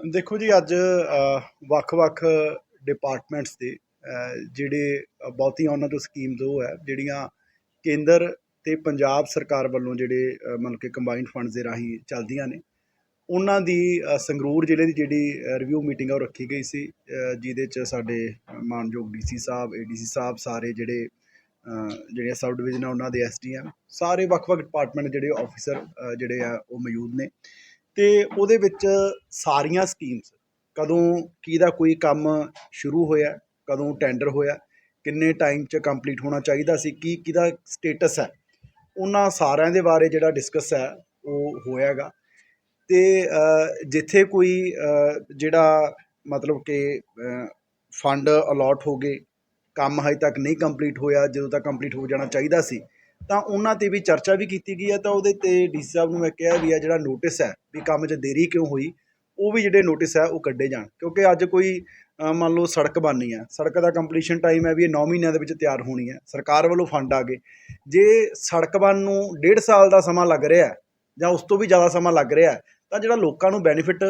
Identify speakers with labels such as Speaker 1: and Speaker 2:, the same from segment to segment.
Speaker 1: ਦੇਖੋ ਜੀ ਅੱਜ ਵੱਖ-ਵੱਖ ਡਿਪਾਰਟਮੈਂਟਸ ਦੇ ਜਿਹੜੇ ਅ, ਬਹੁਤੀਆਂ ਉਹਨਾਂ ਤੋਂ ਸਕੀਮ ਉਹ ਹੈ ਜਿਹੜੀਆਂ ਕੇਂਦਰ ਤੇ ਪੰਜਾਬ ਸਰਕਾਰ ਵੱਲੋਂ ਜਿਹੜੇ ਅ, ਮਤਲਬ ਕਿ ਕੰਬਾਈਨਡ ਫੰਡਸ ਦੇ ਰਾਹੀਂ ਚੱਲਦੀਆਂ ਨੇ ਉਹਨਾਂ ਦੀ ਸੰਗਰੂਰ ਜ਼ਿਲ੍ਹੇ ਦੀ ਜਿਹੜੀ ਰਿਵਿਊ ਮੀਟਿੰਗ ਆ ਉਹ ਰੱਖੀ ਗਈ ਸੀ ਜਿਹਦੇ ਚ ਸਾਡੇ ਮਾਨਯੋਗ ਡੀਸੀ ਸਾਹਿਬ ਏਡੀਸੀ ਸਾਹਿਬ ਸਾਰੇ ਜਿਹੜੇ ਅ, ਜਿਹੜੀਆਂ ਸਬ ਡਿਵੀਜ਼ਨ ਆ ਉਹਨਾਂ ਦੇ ਐਸਡੀਐਮ ਸਾਰੇ ਵੱਖ-ਵੱਖ ਡਿਪਾਰਟਮੈਂਟ ਜਿਹੜੇ ਆਫੀਸਰ ਜਿਹੜੇ ਆ ਉਹ ਮੌਜੂਦ ਨੇ। ਤੇ ਉਹਦੇ ਵਿੱਚ ਸਾਰੀਆਂ ਸਕੀਮਸ ਕਦੋਂ ਕਿਹਦਾ ਕੋਈ ਕੰਮ ਸ਼ੁਰੂ ਹੋਇਆ, ਕਦੋਂ ਟੈਂਡਰ ਹੋਇਆ, ਕਿੰਨੇ ਟਾਈਮ 'ਚ ਕੰਪਲੀਟ ਹੋਣਾ ਚਾਹੀਦਾ ਸੀ, ਕੀ ਕਿਹਦਾ ਸਟੇਟਸ ਹੈ, ਉਹਨਾਂ ਸਾਰਿਆਂ ਦੇ ਬਾਰੇ ਜਿਹੜਾ ਡਿਸਕਸ ਹੈ, ਉਹ ਹੋਇਆ ਗਾ ਅਤੇ ਜਿੱਥੇ ਕੋਈ ਜਿਹੜਾ ਮਤਲਬ ਕਿ ਫੰਡ ਅਲੋਟ ਹੋ ਗਏ, ਕੰਮ ਹਜੇ ਤੱਕ ਨਹੀਂ ਕੰਪਲੀਟ ਹੋਇਆ, ਜਦੋਂ ਤੱਕ ਕੰਪਲੀਟ ਹੋ ਜਾਣਾ ਚਾਹੀਦਾ ਸੀ ਤਾਂ ਉਹਨਾਂ ਤੇ ਵੀ ਚਰਚਾ ਵੀ ਕੀਤੀ ਗਈ ਹੈ, ਤਾਂ ਉਹਦੇ ਤੇ ਡੀ ਸੀ ਸਾਹਿਬ ਨੂੰ ਮੈਂ ਕਿਹਾ ਵੀ ਆ ਜਿਹੜਾ ਨੋਟਿਸ ਹੈ ਵੀ ਕੰਮ 'ਚ ਦੇਰੀ ਕਿਉਂ ਹੋਈ, ਉਹ ਵੀ ਜਿਹੜੇ ਨੋਟਿਸ ਹੈ ਉਹ ਕੱਢੇ ਜਾਣ, ਕਿਉਂਕਿ ਅੱਜ ਕੋਈ ਮੰਨ ਲਓ ਸੜਕ ਬਣਨੀ ਹੈ, ਸੜਕ ਦਾ ਕੰਪਲੀਸ਼ਨ ਟਾਈਮ ਹੈ ਵੀ ਇਹ ਨੌ ਮਹੀਨਿਆਂ ਦੇ ਵਿੱਚ ਤਿਆਰ ਹੋਣੀ ਹੈ, ਸਰਕਾਰ ਵੱਲੋਂ ਫੰਡ ਆ ਗਏ। ਜੇ ਸੜਕ ਬਣ ਨੂੰ ਡੇਢ ਸਾਲ ਦਾ ਸਮਾਂ ਲੱਗ ਰਿਹਾ ਜਾਂ ਉਸ ਤੋਂ ਵੀ ਜ਼ਿਆਦਾ ਸਮਾਂ ਲੱਗ ਰਿਹਾ ਤਾਂ ਜਿਹੜਾ ਲੋਕਾਂ ਨੂੰ ਬੈਨੀਫਿਟ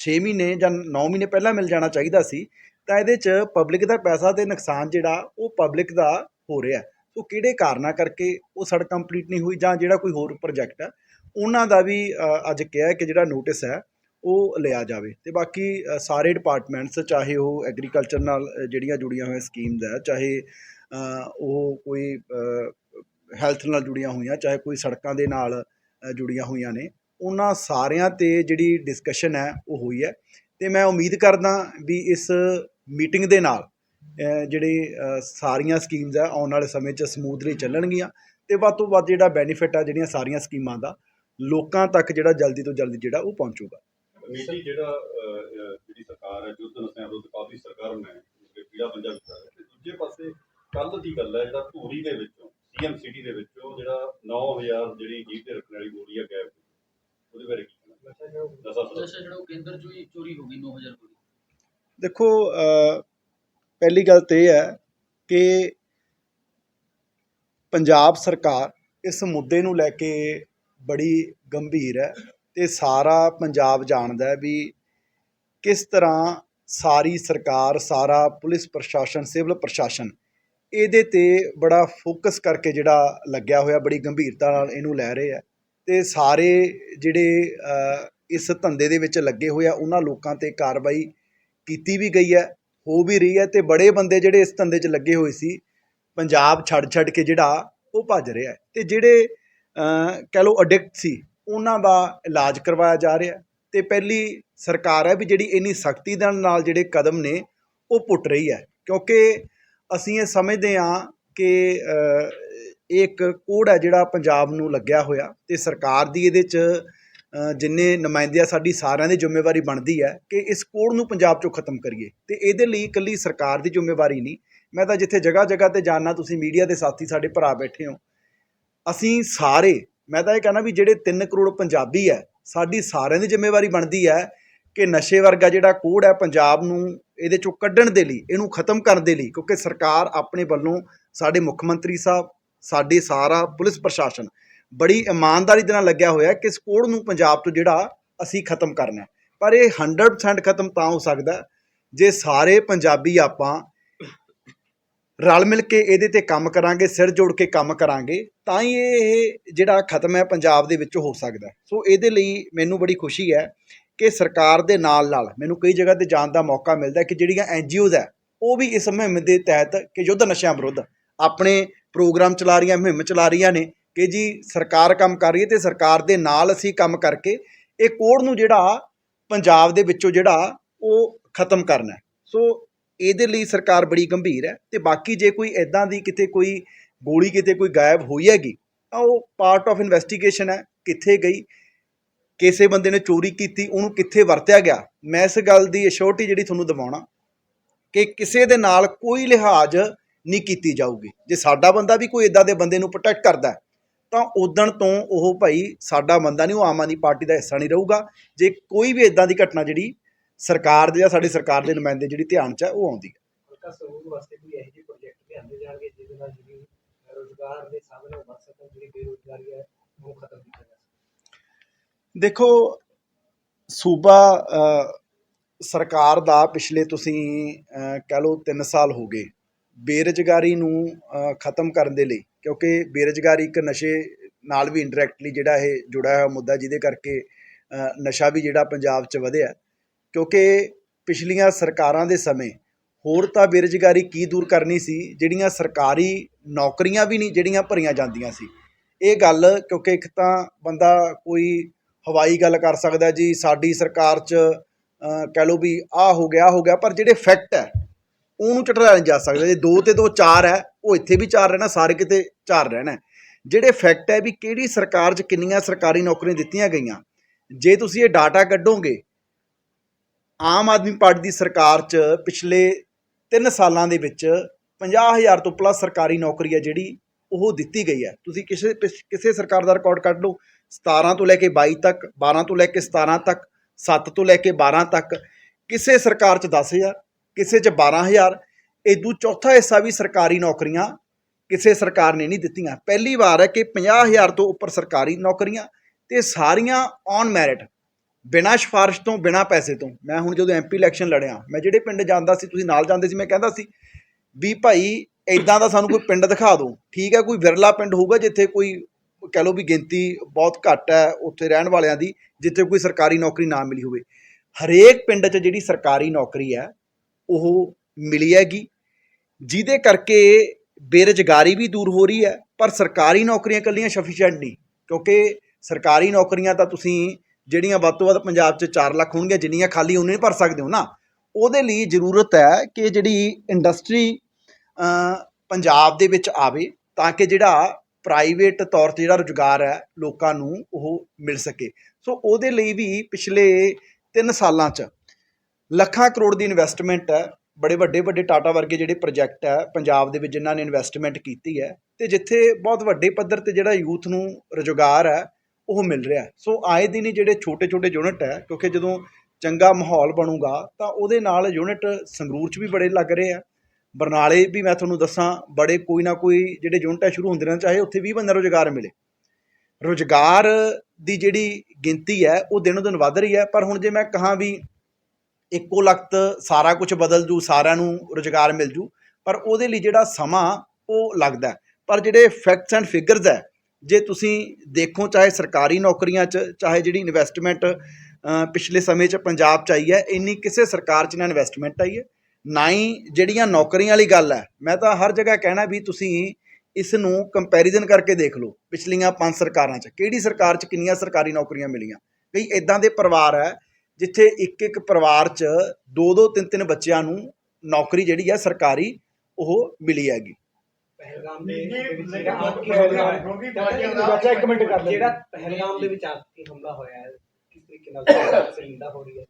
Speaker 1: 6 ਮਹੀਨੇ ਜਾਂ 9 ਮਹੀਨੇ ਪਹਿਲਾਂ ਮਿਲ ਜਾਣਾ ਚਾਹੀਦਾ ਸੀ, ਤਾਂ ਇਹਦੇ 'ਚ ਪਬਲਿਕ ਦਾ ਪੈਸਾ ਤੇ ਨੁਕਸਾਨ ਜਿਹੜਾ ਉਹ ਪਬਲਿਕ ਦਾ ਹੋ ਰਿਹਾ ਸੋ ਕਿਹੜੇ ਕਾਰਨਾਂ ਕਰਕੇ ਉਹ ਸੜਕ ਕੰਪਲੀਟ ਨਹੀਂ ਹੋਈ ਜਾਂ ਜਿਹੜਾ ਕੋਈ ਹੋਰ ਪ੍ਰੋਜੈਕਟ ਹੈ, ਉਹਨਾਂ ਦਾ ਵੀ ਅੱਜ ਕਿਹਾ ਕਿ ਜਿਹੜਾ ਨੋਟਿਸ ਹੈ, ਉਹ ਲਿਆ ਜਾਵੇ। ਤੇ ਬਾਕੀ ਸਾਰੇ ਡਿਪਾਰਟਮੈਂਟਸ ਚਾਹੇ ਉਹ ਐਗਰੀਕਲਚਰ ਨਾਲ ਜਿਹੜੀਆਂ ਜੁੜੀਆਂ ਹੋਈਆਂ ਸਕੀਮਸ ਹੈ, ਚਾਹੇ ਉਹ ਕੋਈ ਹੈਲਥ ਨਾਲ ਜੁੜੀਆਂ ਹੋਈਆਂ, ਚਾਹੇ ਕੋਈ ਸੜਕਾਂ ਦੇ ਨਾਲ ਜੁੜੀਆਂ ਹੋਈਆਂ ਨੇ, ਉਹਨਾਂ ਸਾਰਿਆਂ ਤੇ ਜਿਹੜੀ ਡਿਸਕਸ਼ਨ ਹੈ, ਉਹ ਹੋਈ ਹੈ। ਤੇ ਮੈਂ ਉਮੀਦ ਕਰਦਾ ਵੀ ਇਸ ਮੀਟਿੰਗ ਦੇ ਨਾਲ ਜਿਹੜੇ ਸਾਰੀਆਂ ਸਕੀਮਸ ਆ ਆਉਣ ਵਾਲੇ ਸਮੇਂ 'ਚ ਸਮੂਥਲੀ ਚੱਲਣਗੀਆਂ ਤੇ ਵੱਧ ਤੋਂ ਵੱਧ ਜਿਹੜਾ ਬੈਨੀਫਿਟ ਆ ਜਿਹੜੀਆਂ ਸਾਰੀਆਂ ਸਕੀਮਾਂ ਦਾ ਲੋਕਾਂ ਤੱਕ ਜਿਹੜਾ ਜਲਦੀ ਤੋਂ ਜਲਦੀ ਜਿਹੜਾ ਉਹ ਪਹੁੰਚੂਗਾ
Speaker 2: ਕਮੇਟੀ ਜਿਹੜਾ ਅਹ, ਅਹ, ਜਿਹੜੀ ਸਰਕਾਰ ਹੈ ਯੁੱਧ ਨਸ਼ਿਆਂ ਵਿਰੁੱਧ ਕਾਫੀ ਸਰਕਾਰ ਨੇ ਕਿ ਪੀੜਾ ਪੰਜਾਬ ਵਿੱਚ ਹੈ ਤੇ ਦੂਜੇ ਪਾਸੇ ਕੱਲ ਦੀ ਗੱਲ ਹੈ ਜਿਹੜਾ ਧੂਰੀ ਦੇ ਵਿੱਚੋਂ ਸੀਐਮ ਸਿਟੀ ਦੇ ਵਿੱਚੋਂ ਜਿਹੜਾ 9000 ਜਿਹੜੀ ਜੀਭ ਤੇ ਰੱਖਣ ਵਾਲੀ ਗੋਲੀ ਆ ਗਾਇਬ ਹੋਈ। ਉਹਦੇ ਬਾਰੇ ਕੀ ਕਹਿਣਾ ਨਸ਼ਾ ਸਰ
Speaker 3: ਨਸ਼ਾ ਜਿਹੜਾ ਉਹ ਕੇਂਦਰ ਚੋਂ ਹੀ ਚੋਰੀ ਹੋ ਗਈ 9000 ਕੋਲ
Speaker 1: ਦੇਖੋ ਪਹਿਲੀ ਗੱਲ ਤੇ ਇਹ ਹੈ ਕਿ ਪੰਜਾਬ ਸਰਕਾਰ ਇਸ ਮੁੱਦੇ ਨੂੰ ਲੈ ਕੇ ਬੜੀ ਗੰਭੀਰ ਹੈ ਤੇ ਸਾਰਾ ਪੰਜਾਬ ਜਾਣਦਾ ਵੀ ਕਿਸ ਤਰ੍ਹਾਂ ਸਾਰੀ ਸਰਕਾਰ, ਸਾਰਾ ਪੁਲਿਸ ਪ੍ਰਸ਼ਾਸਨ, ਸਿਵਲ ਪ੍ਰਸ਼ਾਸਨ ਇਹਦੇ ਤੇ ਬੜਾ ਫੋਕਸ ਕਰਕੇ ਜਿਹੜਾ ਲੱਗਿਆ ਹੋਇਆ ਬੜੀ ਗੰਭੀਰਤਾ ਨਾਲ ਇਹਨੂੰ ਲੈ ਰਹੇ ਆ ਤੇ ਸਾਰੇ ਜਿਹੜੇ ਇਸ ਧੰਦੇ ਦੇ ਵਿੱਚ ਲੱਗੇ ਹੋਏ ਆ, ਉਹਨਾਂ ਲੋਕਾਂ ਤੇ ਕਾਰਵਾਈ ਕੀਤੀ ਵੀ ਗਈ ਹੈ। ਹੋ ਵੀ ਰਹੀ ਹੈ ਤੇ ਬੜੇ ਬੰਦੇ ਜਿਹੜੇ ਇਸ ਧੰਦੇ 'ਚ ਲੱਗੇ ਹੋਏ ਸੀ, ਪੰਜਾਬ ਛੱਡ ਛੱਡ ਕੇ ਜਿਹੜਾ ਉਹ ਭੱਜ ਰਿਹਾ ਹੈ ਤੇ ਜਿਹੜੇ ਕਹਿ ਲਓ ਅਡਿਕਟ ਸੀ, ਉਹਨਾਂ ਦਾ ਇਲਾਜ ਕਰਵਾਇਆ ਜਾ ਰਿਹਾ ਹੈ ਤੇ ਪਹਿਲੀ ਸਰਕਾਰ ਹੈ ਵੀ ਜਿਹੜੀ ਇੰਨੀ ਸਖਤੀ ਦੇ ਨਾਲ ਜਿਹੜੇ ਕਦਮ ਨੇ, ਉਹ ਪੁੱਟ ਰਹੀ ਹੈ ਕਿਉਂਕਿ ਅਸੀਂ ਇਹ ਸਮਝਦੇ ਹਾਂ ਕਿ ਇਹ ਇੱਕ ਕੋੜ ਹੈ ਜਿਹੜਾ ਪੰਜਾਬ ਨੂੰ ਲੱਗਿਆ ਹੋਇਆ ਤੇ ਸਰਕਾਰ ਦੀ ਇਹਦੇ 'ਚ ਜਿੰਨੇ ਨੁਮਾਇੰਦੇ ਆ ਸਾਡੀ ਸਾਰਿਆਂ ਦੀ ਜ਼ਿੰਮੇਵਾਰੀ ਬਣਦੀ ਹੈ ਕਿ ਇਸ ਕੋਡ ਨੂੰ ਪੰਜਾਬ 'ਚੋਂ ਖਤਮ ਕਰੀਏ। ਅਤੇ ਇਹਦੇ ਲਈ ਇਕੱਲੀ ਸਰਕਾਰ ਦੀ ਜ਼ਿੰਮੇਵਾਰੀ ਨਹੀਂ। ਮੈਂ ਤਾਂ ਜਿੱਥੇ ਜਗ੍ਹਾ ਜਗ੍ਹਾ ਤੇ ਜਾਣਾ ਤੁਸੀਂ ਮੀਡੀਆ ਦੇ ਸਾਥੀ ਸਾਡੇ ਭਰਾ ਬੈਠੇ ਹੋ। ਅਸੀਂ ਸਾਰੇ, ਮੈਂ ਤਾਂ ਇਹ ਕਹਿੰਦਾ ਵੀ ਜਿਹੜੇ 3 ਕਰੋੜ ਪੰਜਾਬੀ ਹੈ, ਸਾਡੀ ਸਾਰਿਆਂ ਦੀ ਜ਼ਿੰਮੇਵਾਰੀ ਬਣਦੀ ਹੈ ਕਿ ਨਸ਼ੇ ਵਰਗਾ ਜਿਹੜਾ ਕੋਡ ਹੈ ਪੰਜਾਬ ਨੂੰ ਇਹਦੇ ਚੋਂ ਕੱਢਣ ਦੇ ਲਈ, ਇਹਨੂੰ ਖਤਮ ਕਰਨ ਦੇ ਲਈ, ਕਿਉਂਕਿ ਸਰਕਾਰ ਆਪਣੇ ਵੱਲੋਂ ਸਾਡੇ ਮੁੱਖ ਮੰਤਰੀ ਸਾਹਿਬ, ਸਾਡੇ ਸਾਰਾ ਪੁਲਿਸ ਪ੍ਰਸ਼ਾਸਨ ਬੜੀ ਇਮਾਨਦਾਰੀ ਦੇ ਨਾਲ ਲੱਗਿਆ ਹੋਇਆ ਕਿ ਇਸ ਨੂੰ ਪੰਜਾਬ ਤੋਂ ਜਿਹੜਾ ਅਸੀਂ ਖਤਮ ਕਰਨਾ ਪਰ ਇਹ 100% ਖਤਮ ਤਾਂ ਹੋ ਸਕਦਾ ਜੇ ਸਾਰੇ ਪੰਜਾਬੀ ਆਪਾਂ ਰਲ ਮਿਲ ਕੇ ਇਹਦੇ ਤੇ ਕੰਮ ਕਰਾਂਗੇ, ਸਿਰ ਜੋੜ ਕੇ ਕੰਮ ਕਰਾਂਗੇ, ਤਾਂ ਹੀ ਇਹ ਜਿਹੜਾ ਖਤਮ ਹੈ ਪੰਜਾਬ ਦੇ ਵਿੱਚ ਹੋ ਸਕਦਾ ਸੋ ਇਹਦੇ ਲਈ ਮੈਨੂੰ ਬੜੀ ਖੁਸ਼ੀ ਹੈ ਕਿ ਸਰਕਾਰ ਦੇ ਨਾਲ ਨਾਲ ਮੈਨੂੰ ਕਈ ਜਗ੍ਹਾ ਤੇ ਜਾਣ ਦਾ ਮੌਕਾ ਮਿਲਦਾ ਕਿ ਜਿਹੜੀਆਂ ਐਨਜੀਓਜ਼ ਹੈ, ਉਹ ਵੀ ਇਸ ਮੁਹਿੰਮ ਦੇ ਤਹਿਤ ਕਿ ਯੁੱਧ ਨਸ਼ਿਆਂ ਵਿਰੁੱਧ ਆਪਣੇ ਪ੍ਰੋਗਰਾਮ ਚਲਾ ਰਹੀਆਂ, ਮੁਹਿੰਮ ਚਲਾ ਰਹੀਆਂ ਨੇ ਕਿ ਜੀ ਸਰਕਾਰ ਕੰਮ ਕਰ ਰਹੀ ਹੈ ਤੇ ਸਰਕਾਰ ਦੇ ਨਾਲ ਅਸੀਂ ਕੰਮ ਕਰਕੇ ਇਹ ਕੋਡ ਨੂੰ ਜਿਹੜਾ ਪੰਜਾਬ ਦੇ ਵਿੱਚੋਂ ਜਿਹੜਾ ਉਹ ਖਤਮ ਕਰਨਾ ਸੋ ਇਹਦੇ ਲਈ ਸਰਕਾਰ ਬੜੀ ਗੰਭੀਰ ਹੈ ਤੇ ਬਾਕੀ ਜੇ ਕੋਈ ਐਦਾਂ ਦੀ ਕਿਤੇ ਕੋਈ ਗੋਲੀ ਕਿਤੇ ਕੋਈ ਗਾਇਬ ਹੋਈ ਹੈਗੀ, ਤਾਂ ਉਹ ਪਾਰਟ ਆਫ ਇਨਵੈਸਟੀਗੇਸ਼ਨ ਹੈ, ਕਿੱਥੇ ਗਈ, ਕਿਸੇ ਬੰਦੇ ਨੇ ਚੋਰੀ ਕੀਤੀ, ਉਹਨੂੰ ਕਿੱਥੇ ਵਰਤਿਆ ਗਿਆ। ਮੈਂ ਇਸ ਗੱਲ ਦੀ ਅਸ਼ੋਰਟੀ ਜਿਹੜੀ ਤੁਹਾਨੂੰ ਦਿਵਾਉਣਾ ਕਿ ਕਿਸੇ ਦੇ ਨਾਲ ਕੋਈ ਲਿਹਾਜ਼ ਨਹੀਂ ਕੀਤੀ ਜਾਊਗੀ। ਜੇ ਸਾਡਾ ਬੰਦਾ ਵੀ ਕੋਈ ਇਦਾਂ ਦੇ ਬੰਦੇ ਨੂੰ ਪ੍ਰੋਟੈਕਟ ਕਰਦਾ ਤਾਂ ਉਦਣ ਤੋਂ ਉਹ ਭਾਈ ਸਾਡਾ ਬੰਦਾ ਨਹੀਂ ਉਹ ਆਮ ਆਦਮੀ ਪਾਰਟੀ ਦਾ ਹਿੱਸਾ ਨਹੀਂ ਰਹੂਗਾ। ਜੇ ਕੋਈ ਵੀ ਇਦਾਂ ਦੀ ਘਟਨਾ ਜਿਹੜੀ ਸਰਕਾਰ ਦੇ ਜਾਂ ਸਾਡੀ ਸਰਕਾਰ ਦੇ ਨੁਮਾਇੰਦੇ ਜਿਹੜੀ ਧਿਆਨ 'ਚ ਹੈ ਉਹ ਆਉਂਦੀ ਹੈ
Speaker 4: ਹਲਕਾ ਸਰੂਰ ਵਾਸਤੇ ਕੋਈ ਇਹੋ ਜਿਹੇ ਪ੍ਰੋਜੈਕਟ ਲਿਆਂਦੇ ਜਾਣਗੇ ਜਿਹਦੇ ਨਾਲ ਜਿਹੜੀ ਰੋਜ਼ਗਾਰ ਦੇ ਸਾਹਮਣੇ ਉਹ ਬਚ ਸਕਣ ਜਿਹੜੀ ਬੇਰੋਜ਼ਗਾਰੀ ਹੈ ਉਹ ਖਤਮ ਕੀਤੀ ਜਾ ਸਕੇ।
Speaker 1: ਦੇਖੋ ਸੂਬਾ ਸਰਕਾਰ ਦਾ ਪਿਛਲੇ ਤੁਸੀਂ ਕਹਿ ਲਓ 3 ਸਾਲ ਹੋ ਗਏ। ਬੇਰੁਜ਼ਗਾਰੀ ਨੂੰ ਖਤਮ ਕਰਨ ਦੇ ਲਈ, ਕਿਉਂਕਿ ਬੇਰੁਜ਼ਗਾਰੀ ਇੱਕ ਨਸ਼ੇ ਨਾਲ ਵੀ ਇੰਡਾਇਰੈਕਟਲੀ ਜਿਹੜਾ ਇਹ ਜੁੜਿਆ ਹੋਇਆ ਮੁੱਦਾ, ਜਿਹਦੇ ਕਰਕੇ ਨਸ਼ਾ ਵੀ ਜਿਹੜਾ ਪੰਜਾਬ 'ਚ ਵਧਿਆ। ਕਿਉਂਕਿ ਪਿਛਲੀਆਂ ਸਰਕਾਰਾਂ ਦੇ ਸਮੇਂ ਹੋਰ ਤਾਂ ਬੇਰੁਜ਼ਗਾਰੀ ਕੀ ਦੂਰ ਕਰਨੀ ਸੀ, ਜਿਹੜੀਆਂ ਸਰਕਾਰੀ ਨੌਕਰੀਆਂ ਵੀ ਨਹੀਂ, ਜਿਹੜੀਆਂ ਭਰੀਆਂ ਜਾਂਦੀਆਂ ਸੀ। ਇਹ ਗੱਲ, ਕਿਉਂਕਿ ਇੱਕ ਤਾਂ ਬੰਦਾ ਕੋਈ ਹਵਾਈ ਗੱਲ ਕਰ ਸਕਦਾ ਜੀ, ਸਾਡੀ ਸਰਕਾਰ 'ਚ ਕਹਿ ਲਓ ਵੀ ਆਹ ਹੋ ਗਿਆ, ਆਹ ਹੋ ਗਿਆ, ਪਰ ਜਿਹੜੇ ਫੈਕਟ ਹੈ ਉਹਨੂੰ ਚਟਰਾਇਆ ਨਹੀਂ ਜਾ ਸਕਦਾ। ਜੇ ਦੋ ਤੇ ਦੋ ਚਾਰ ਹੈ, ਉਹ ਇੱਥੇ ਵੀ ਚਾਰ ਰਹਿਣਾ, ਸਾਰੇ ਕਿਤੇ ਚਾਰ ਰਹਿਣਾ ਜਿਹੜੇ ਫੈਕਟ ਹੈ ਵੀ ਕਿਹੜੀ ਸਰਕਾਰ 'ਚ ਕਿੰਨੀਆਂ ਸਰਕਾਰੀ ਨੌਕਰੀਆਂ ਦਿੱਤੀਆਂ ਗਈਆਂ। ਜੇ ਤੁਸੀਂ ਇਹ ਡਾਟਾ ਕੱਢੋਗੇ, ਆਮ ਆਦਮੀ ਪਾਰਟੀ ਦੀ ਸਰਕਾਰ 'ਚ ਪਿਛਲੇ 3 ਸਾਲਾਂ ਦੇ ਵਿੱਚ 50000 ਤੋਂ ਪਲੱਸ ਸਰਕਾਰੀ ਨੌਕਰੀ ਹੈ ਜਿਹੜੀ, ਉਹ ਦਿੱਤੀ ਗਈ ਹੈ। ਤੁਸੀਂ ਕਿਸੇ, ਪਿਛ- ਕਿਸੇ ਸਰਕਾਰ ਦਾ ਰਿਕਾਰਡ ਕੱਢ ਲਓ। 17 ਤੋਂ ਲੈ ਕੇ 22 ਤੱਕ 12 ਤੋਂ ਲੈ ਕੇ 17 ਤੱਕ 7 ਤੋਂ ਲੈ ਕੇ 12 ਤੱਕ, ਕਿਸੇ ਸਰਕਾਰ 'ਚ 10000 ਕਿਸੇ 'ਚ 12000 ਇਦੋਂ ਚੌਥਾ ਹਿੱਸਾ ਵੀ ਸਰਕਾਰੀ ਨੌਕਰੀਆਂ, ਕਿਸੇ ਸਰਕਾਰ ਨੇ ਨਹੀਂ ਦਿੱਤੀਆਂ। ਪਹਿਲੀ ਵਾਰ ਹੈ ਕਿ 50000 ਤੋਂ ਉੱਪਰ ਸਰਕਾਰੀ ਨੌਕਰੀਆਂ ਤੇ ਸਾਰੀਆਂ ਔਨ ਮੈਰਿਟ ਬਿਨਾਂ ਸਿਫਾਰਿਸ਼ ਤੋਂ, ਬਿਨਾਂ ਪੈਸੇ ਤੋਂ। ਮੈਂ ਹੁਣ ਜਦੋਂ ਐਮਪੀ ਇਲੈਕਸ਼ਨ ਲੜਿਆ, ਮੈਂ ਜਿਹੜੇ ਪਿੰਡ ਜਾਂਦਾ ਸੀ, ਤੁਸੀਂ ਨਾਲ ਜਾਂਦੇ ਸੀ, ਮੈਂ ਕਹਿੰਦਾ ਸੀ ਵੀ ਭਾਈ ਇਦਾਂ ਦਾ ਸਾਨੂੰ ਕੋਈ ਪਿੰਡ ਦਿਖਾ ਦਿਓ। ਠੀਕ ਹੈ, ਕੋਈ ਵਿਰਲਾ ਪਿੰਡ ਹੋਊਗਾ ਜਿੱਥੇ ਕੋਈ ਕਹਿ ਲਓ ਵੀ ਗਿਣਤੀ ਬਹੁਤ ਘੱਟ ਹੈ, ਉੱਥੇ ਰਹਿਣ ਵਾਲਿਆਂ ਦੀ, ਜਿੱਥੇ ਕੋਈ ਸਰਕਾਰੀ ਨੌਕਰੀ ਨਾ ਮਿਲੀ ਹੋਵੇ। ਹਰੇਕ ਪਿੰਡ 'ਚ ਜਿਹੜੀ ਸਰਕਾਰੀ ਨੌਕਰੀ ਹੈ ਉਹ ਮਿਲੀ ਹੈਗੀ, ਜਿਹਦੇ ਕਰਕੇ ਬੇਰੁਜ਼ਗਾਰੀ ਵੀ ਦੂਰ ਹੋ ਰਹੀ ਹੈ, ਪਰ ਸਰਕਾਰੀ ਨੌਕਰੀਆਂ ਇਕੱਲੀਆਂ ਸਫੀਸ਼ੀਐਂਟ ਨਹੀਂ, ਕਿਉਂਕਿ ਸਰਕਾਰੀ ਨੌਕਰੀਆਂ ਤਾਂ ਤੁਸੀਂ ਜਿਹੜੀਆਂ ਵੱਧ ਤੋਂ ਵੱਧ ਪੰਜਾਬ 'ਚ 4 ਲੱਖ ਹੋਣਗੀਆਂ, ਜਿੰਨੀਆਂ ਖਾਲੀ ਉਹਨੇ ਭਰ ਸਕਦੇ ਹੋ ਨਾ, ਉਹਦੇ ਲਈ ਜ਼ਰੂਰਤ ਹੈ ਕਿ ਜਿਹੜੀ ਇੰਡਸਟਰੀ ਪੰਜਾਬ ਦੇ ਵਿੱਚ ਆਵੇ, ਤਾਂ ਕਿ ਜਿਹੜਾ ਪ੍ਰਾਈਵੇਟ ਤੌਰ ਤੇ ਜਿਹੜਾ ਰੁਜ਼ਗਾਰ ਹੈ ਲੋਕਾਂ ਨੂੰ ਉਹ ਮਿਲ ਸਕੇ। ਸੋ ਉਹਦੇ ਲਈ ਵੀ ਪਿਛਲੇ 3 ਸਾਲਾਂ 'ਚ ਲੱਖਾਂ ਕਰੋੜ ਦੀ ਇਨਵੈਸਟਮੈਂਟ ਹੈ। ਬੜੇ ਵੱਡੇ ਵੱਡੇ ਟਾਟਾ ਵਰਗੇ ਜਿਹੜੇ ਪ੍ਰੋਜੈਕਟ ਹੈ, ਪੰਜਾਬ ਦੇ ਵਿੱਚ ਜਿਨ੍ਹਾਂ ਨੇ ਇਨਵੈਸਟਮੈਂਟ ਕੀਤੀ ਹੈ ਤੇ ਜਿੱਥੇ ਬਹੁਤ ਵੱਡੇ ਪੱਧਰ ਤੇ ਜਿਹੜਾ ਯੂਥ ਨੂੰ ਰੁਜ਼ਗਾਰ ਹੈ, ਉਹ ਮਿਲ ਰਿਹਾ ਸੋ ਆਏ ਦਿਨ ਹੀ ਜਿਹੜੇ ਛੋਟੇ ਛੋਟੇ ਯੂਨਿਟ ਹੈ, ਕਿਉਂਕਿ ਜਦੋਂ ਚੰਗਾ ਮਾਹੌਲ ਬਣੂਗਾ, ਤਾਂ ਉਹਦੇ ਨਾਲ ਯੂਨਿਟ ਸੰਗਰੂਰ 'ਚ ਵੀ ਬੜੇ ਲੱਗ ਰਹੇ ਆ ਬਰਨਾਲੇ ਵੀ ਮੈਂ ਤੁਹਾਨੂੰ ਦੱਸਾਂ, ਬੜੇ ਕੋਈ ਨਾ ਕੋਈ ਜਿਹੜੇ ਯੂਨਿਟ ਹੈ, ਸ਼ੁਰੂ ਹੁੰਦੇ ਰਹਿਣ ਚਾਹੇ ਉੱਥੇ 20 ਬੰਦਾ ਰੁਜ਼ਗਾਰ ਮਿਲੇ। ਰੁਜ਼ਗਾਰ ਦੀ ਜਿਹੜੀ ਗਿਣਤੀ ਹੈ, ਉਹ ਦਿਨੋ ਦਿਨ ਵੱਧ ਰਹੀ ਹੈ। ਪਰ ਹੁਣ ਜੇ ਮੈਂ ਕਹਾਂ ਵੀ ਇੱਕੋ ਲਖਤ ਸਾਰਾ ਕੁਝ ਬਦਲ ਜੂ, ਸਾਰਿਆਂ ਨੂੰ ਰੁਜ਼ਗਾਰ ਮਿਲ ਜੂ, ਪਰ ਉਹਦੇ ਲਈ ਜਿਹੜਾ ਸਮਾਂ ਉਹ ਲੱਗਦਾ ਪਰ ਜਿਹੜੇ ਫੈਕਟਸ ਐਂਡ ਫਿਗਰਸ ਹੈ, ਜੇ ਤੁਸੀਂ ਦੇਖੋ, ਚਾਹੇ ਸਰਕਾਰੀ ਨੌਕਰੀਆਂ 'ਚ, ਚਾਹੇ ਜਿਹੜੀ ਇਨਵੈਸਟਮੈਂਟ ਪਿਛਲੇ ਸਮੇਂ 'ਚ ਪੰਜਾਬ 'ਚ ਆਈ ਹੈ, ਇੰਨੀ ਕਿਸੇ ਸਰਕਾਰ 'ਚ ਨਾ ਇਨਵੈਸਟਮੈਂਟ ਆਈ ਹੈ, ਨਾ ਹੀ ਜਿਹੜੀਆਂ ਨੌਕਰੀਆਂ ਵਾਲੀ ਗੱਲ ਹੈ। ਮੈਂ ਤਾਂ ਹਰ ਜਗ੍ਹਾ ਕਹਿਣਾ ਵੀ ਤੁਸੀਂ ਇਸ ਨੂੰ ਕੰਪੈਰੀਜ਼ਨ ਕਰਕੇ ਦੇਖ ਲਓ, ਪਿਛਲੀਆਂ ਪੰਜ ਸਰਕਾਰਾਂ 'ਚ, ਕਿਹੜੀ ਸਰਕਾਰ 'ਚ ਕਿੰਨੀਆਂ ਸਰਕਾਰੀ ਨੌਕਰੀਆਂ ਮਿਲੀਆਂ। ਕਈ ਇਦਾਂ ਦੇ ਪਰਿਵਾਰ ਹੈ ਜਿੱਥੇ ਇੱਕ ਇੱਕ ਪਰਿਵਾਰ 'ਚ ਦੋ ਦੋ ਤਿੰਨ ਤਿੰਨ ਬੱਚਿਆਂ ਨੂੰ ਨੌਕਰੀ ਜਿਹੜੀ ਹੈ ਸਰਕਾਰੀ ਉਹ ਮਿਲੀ ਹੈਗੀ।
Speaker 4: ਪਹਿਲਗਾਮ ਦੇ ਵਿੱਚ ਜਿਹੜਾ ਆਤਕੀ ਹਮਲਾ ਹੋਇਆ
Speaker 1: ਬੱਚਾ ਇੱਕ ਮਿੰਟ ਕਰ ਲੈ।
Speaker 4: ਜਿਹੜਾ ਪਹਿਲਗਾਮ ਦੇ ਵਿੱਚ ਆਤਕੀ ਹਮਲਾ ਹੋਇਆ ਹੈ ਕਿਸ ਤਰੀਕੇ ਨਾਲ ਸਰਕਾਰ ਨਿੰਦਾ ਹੋ ਰਹੀ ਹੈ?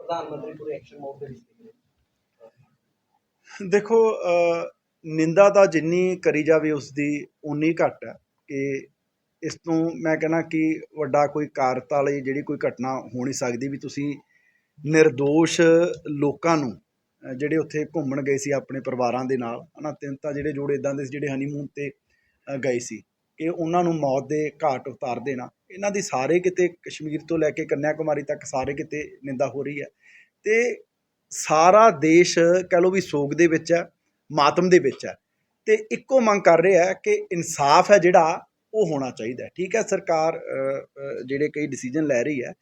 Speaker 4: ਪ੍ਰਧਾਨ ਮੰਤਰੀ ਪੂਰੇ ਐਕਸ਼ਨ ਮੋਡ ਦੇ ਵਿੱਚ ਨੇ।
Speaker 1: ਦੇਖੋ ਨਿੰਦਾ ਤਾਂ ਜਿੰਨੀ ਕਰੀ ਜਾਵੇ ਉਸ ਦੀ ਉਨੀ ਘੱਟ ਹੈ ਕਿ ਇਸ ਤੋਂ ਮੈਂ ਕਹਿੰਦਾ ਕਿ ਵੱਡਾ ਕੋਈ ਕਾਰਤ ਵਾਲੀ ਜਿਹੜੀ ਕੋਈ ਘਟਨਾ ਹੋ ਨਹੀਂ ਸਕਦੀ ਵੀ ਤੁਸੀਂ ਨਿਰਦੋਸ਼ ਲੋਕਾਂ ਨੂੰ ਜਿਹੜੇ ਉੱਥੇ ਘੁੰਮਣ ਗਏ ਸੀ ਆਪਣੇ ਪਰਿਵਾਰਾਂ ਦੇ ਨਾਲ, ਹਨਾ, ਤਿੰਨ ਤਾਂ ਜਿਹੜੇ ਜੋੜੇ ਇਦਾਂ ਦੇ ਸੀ ਜਿਹੜੇ ਹਨੀਮੂਨ ਤੇ ਗਏ ਸੀ ਕਿ ਉਹਨਾਂ ਨੂੰ ਮੌਤ ਦੇ ਘਾਟ ਉਤਾਰ ਦੇਣਾ। ਇਹਨਾਂ ਦੀ ਸਾਰੇ ਕਿਤੇ ਕਸ਼ਮੀਰ ਤੋਂ ਲੈ ਕੇ ਕੰਨਿਆ ਕੁਮਾਰੀ ਤੱਕ ਸਾਰੇ ਕਿਤੇ ਨਿੰਦਾ ਹੋ ਰਹੀ ਹੈ ਤੇ ਸਾਰਾ ਦੇਸ਼ ਕਹਿ ਲਓ ਵੀ ਸੋਗ ਦੇ ਵਿੱਚ ਹੈ, ਮਾਤਮ ਦੇ ਵਿੱਚ ਹੈ ਤੇ ਇੱਕੋ ਮੰਗ ਕਰ ਰਿਹਾ ਕਿ ਇਨਸਾਫ ਹੈ ਜਿਹੜਾ ਉਹ ਹੋਣਾ ਚਾਹੀਦਾ ਠੀਕ ਹੈ, ਸਰਕਾਰ ਜਿਹੜੇ ਕਈ ਡਿਸੀਜਨ ਲੈ ਰਹੀ ਹੈ,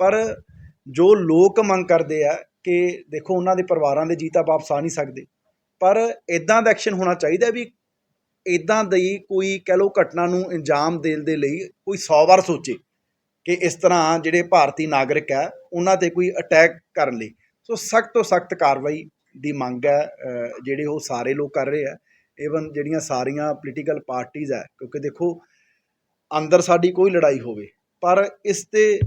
Speaker 1: ਪਰ ਜੋ ਲੋਕ ਮੰਗ ਕਰਦੇ ਆ ਕਿ ਦੇਖੋ ਉਹਨਾਂ ਦੇ ਪਰਿਵਾਰਾਂ ਦੇ ਜੀਤਾ ਵਾਪਸ ਆ ਨਹੀਂ ਸਕਦੇ, ਪਰ ਇਦਾਂ ਦਾ ਐਕਸ਼ਨ ਹੋਣਾ ਚਾਹੀਦਾ ਵੀ ਇਦਾਂ ਦੀ ਕੋਈ ਕਹਿ ਲਓ ਘਟਨਾ ਨੂੰ ਅੰਜਾਮ ਦੇਣ ਦੇ ਲਈ ਕੋਈ 100 ਵਾਰ ਸੋਚੇ ਕਿ ਇਸ ਤਰ੍ਹਾਂ ਜਿਹੜੇ ਭਾਰਤੀ ਨਾਗਰਿਕ ਹੈ, ਉਹਨਾਂ ਤੇ ਕੋਈ ਅਟੈਕ ਕਰਨ ਲਈ। ਸੋ ਸਖਤ ਤੋਂ ਸਖਤ ਕਾਰਵਾਈ ਦੀ ਮੰਗ ਹੈ ਜਿਹੜੇ ਉਹ ਸਾਰੇ ਲੋਕ ਕਰ ਰਹੇ ਆ। ਈਵਨ ਜਿਹੜੀਆਂ ਸਾਰੀਆਂ ਪੋਲੀਟੀਕਲ ਪਾਰਟੀਆਂ ਹੈ, ਕਿਉਂਕਿ ਦੇਖੋ ਅੰਦਰ ਸਾਡੀ ਕੋਈ ਲੜਾਈ ਹੋਵੇ, ਪਰ ਇਸ ਤੇ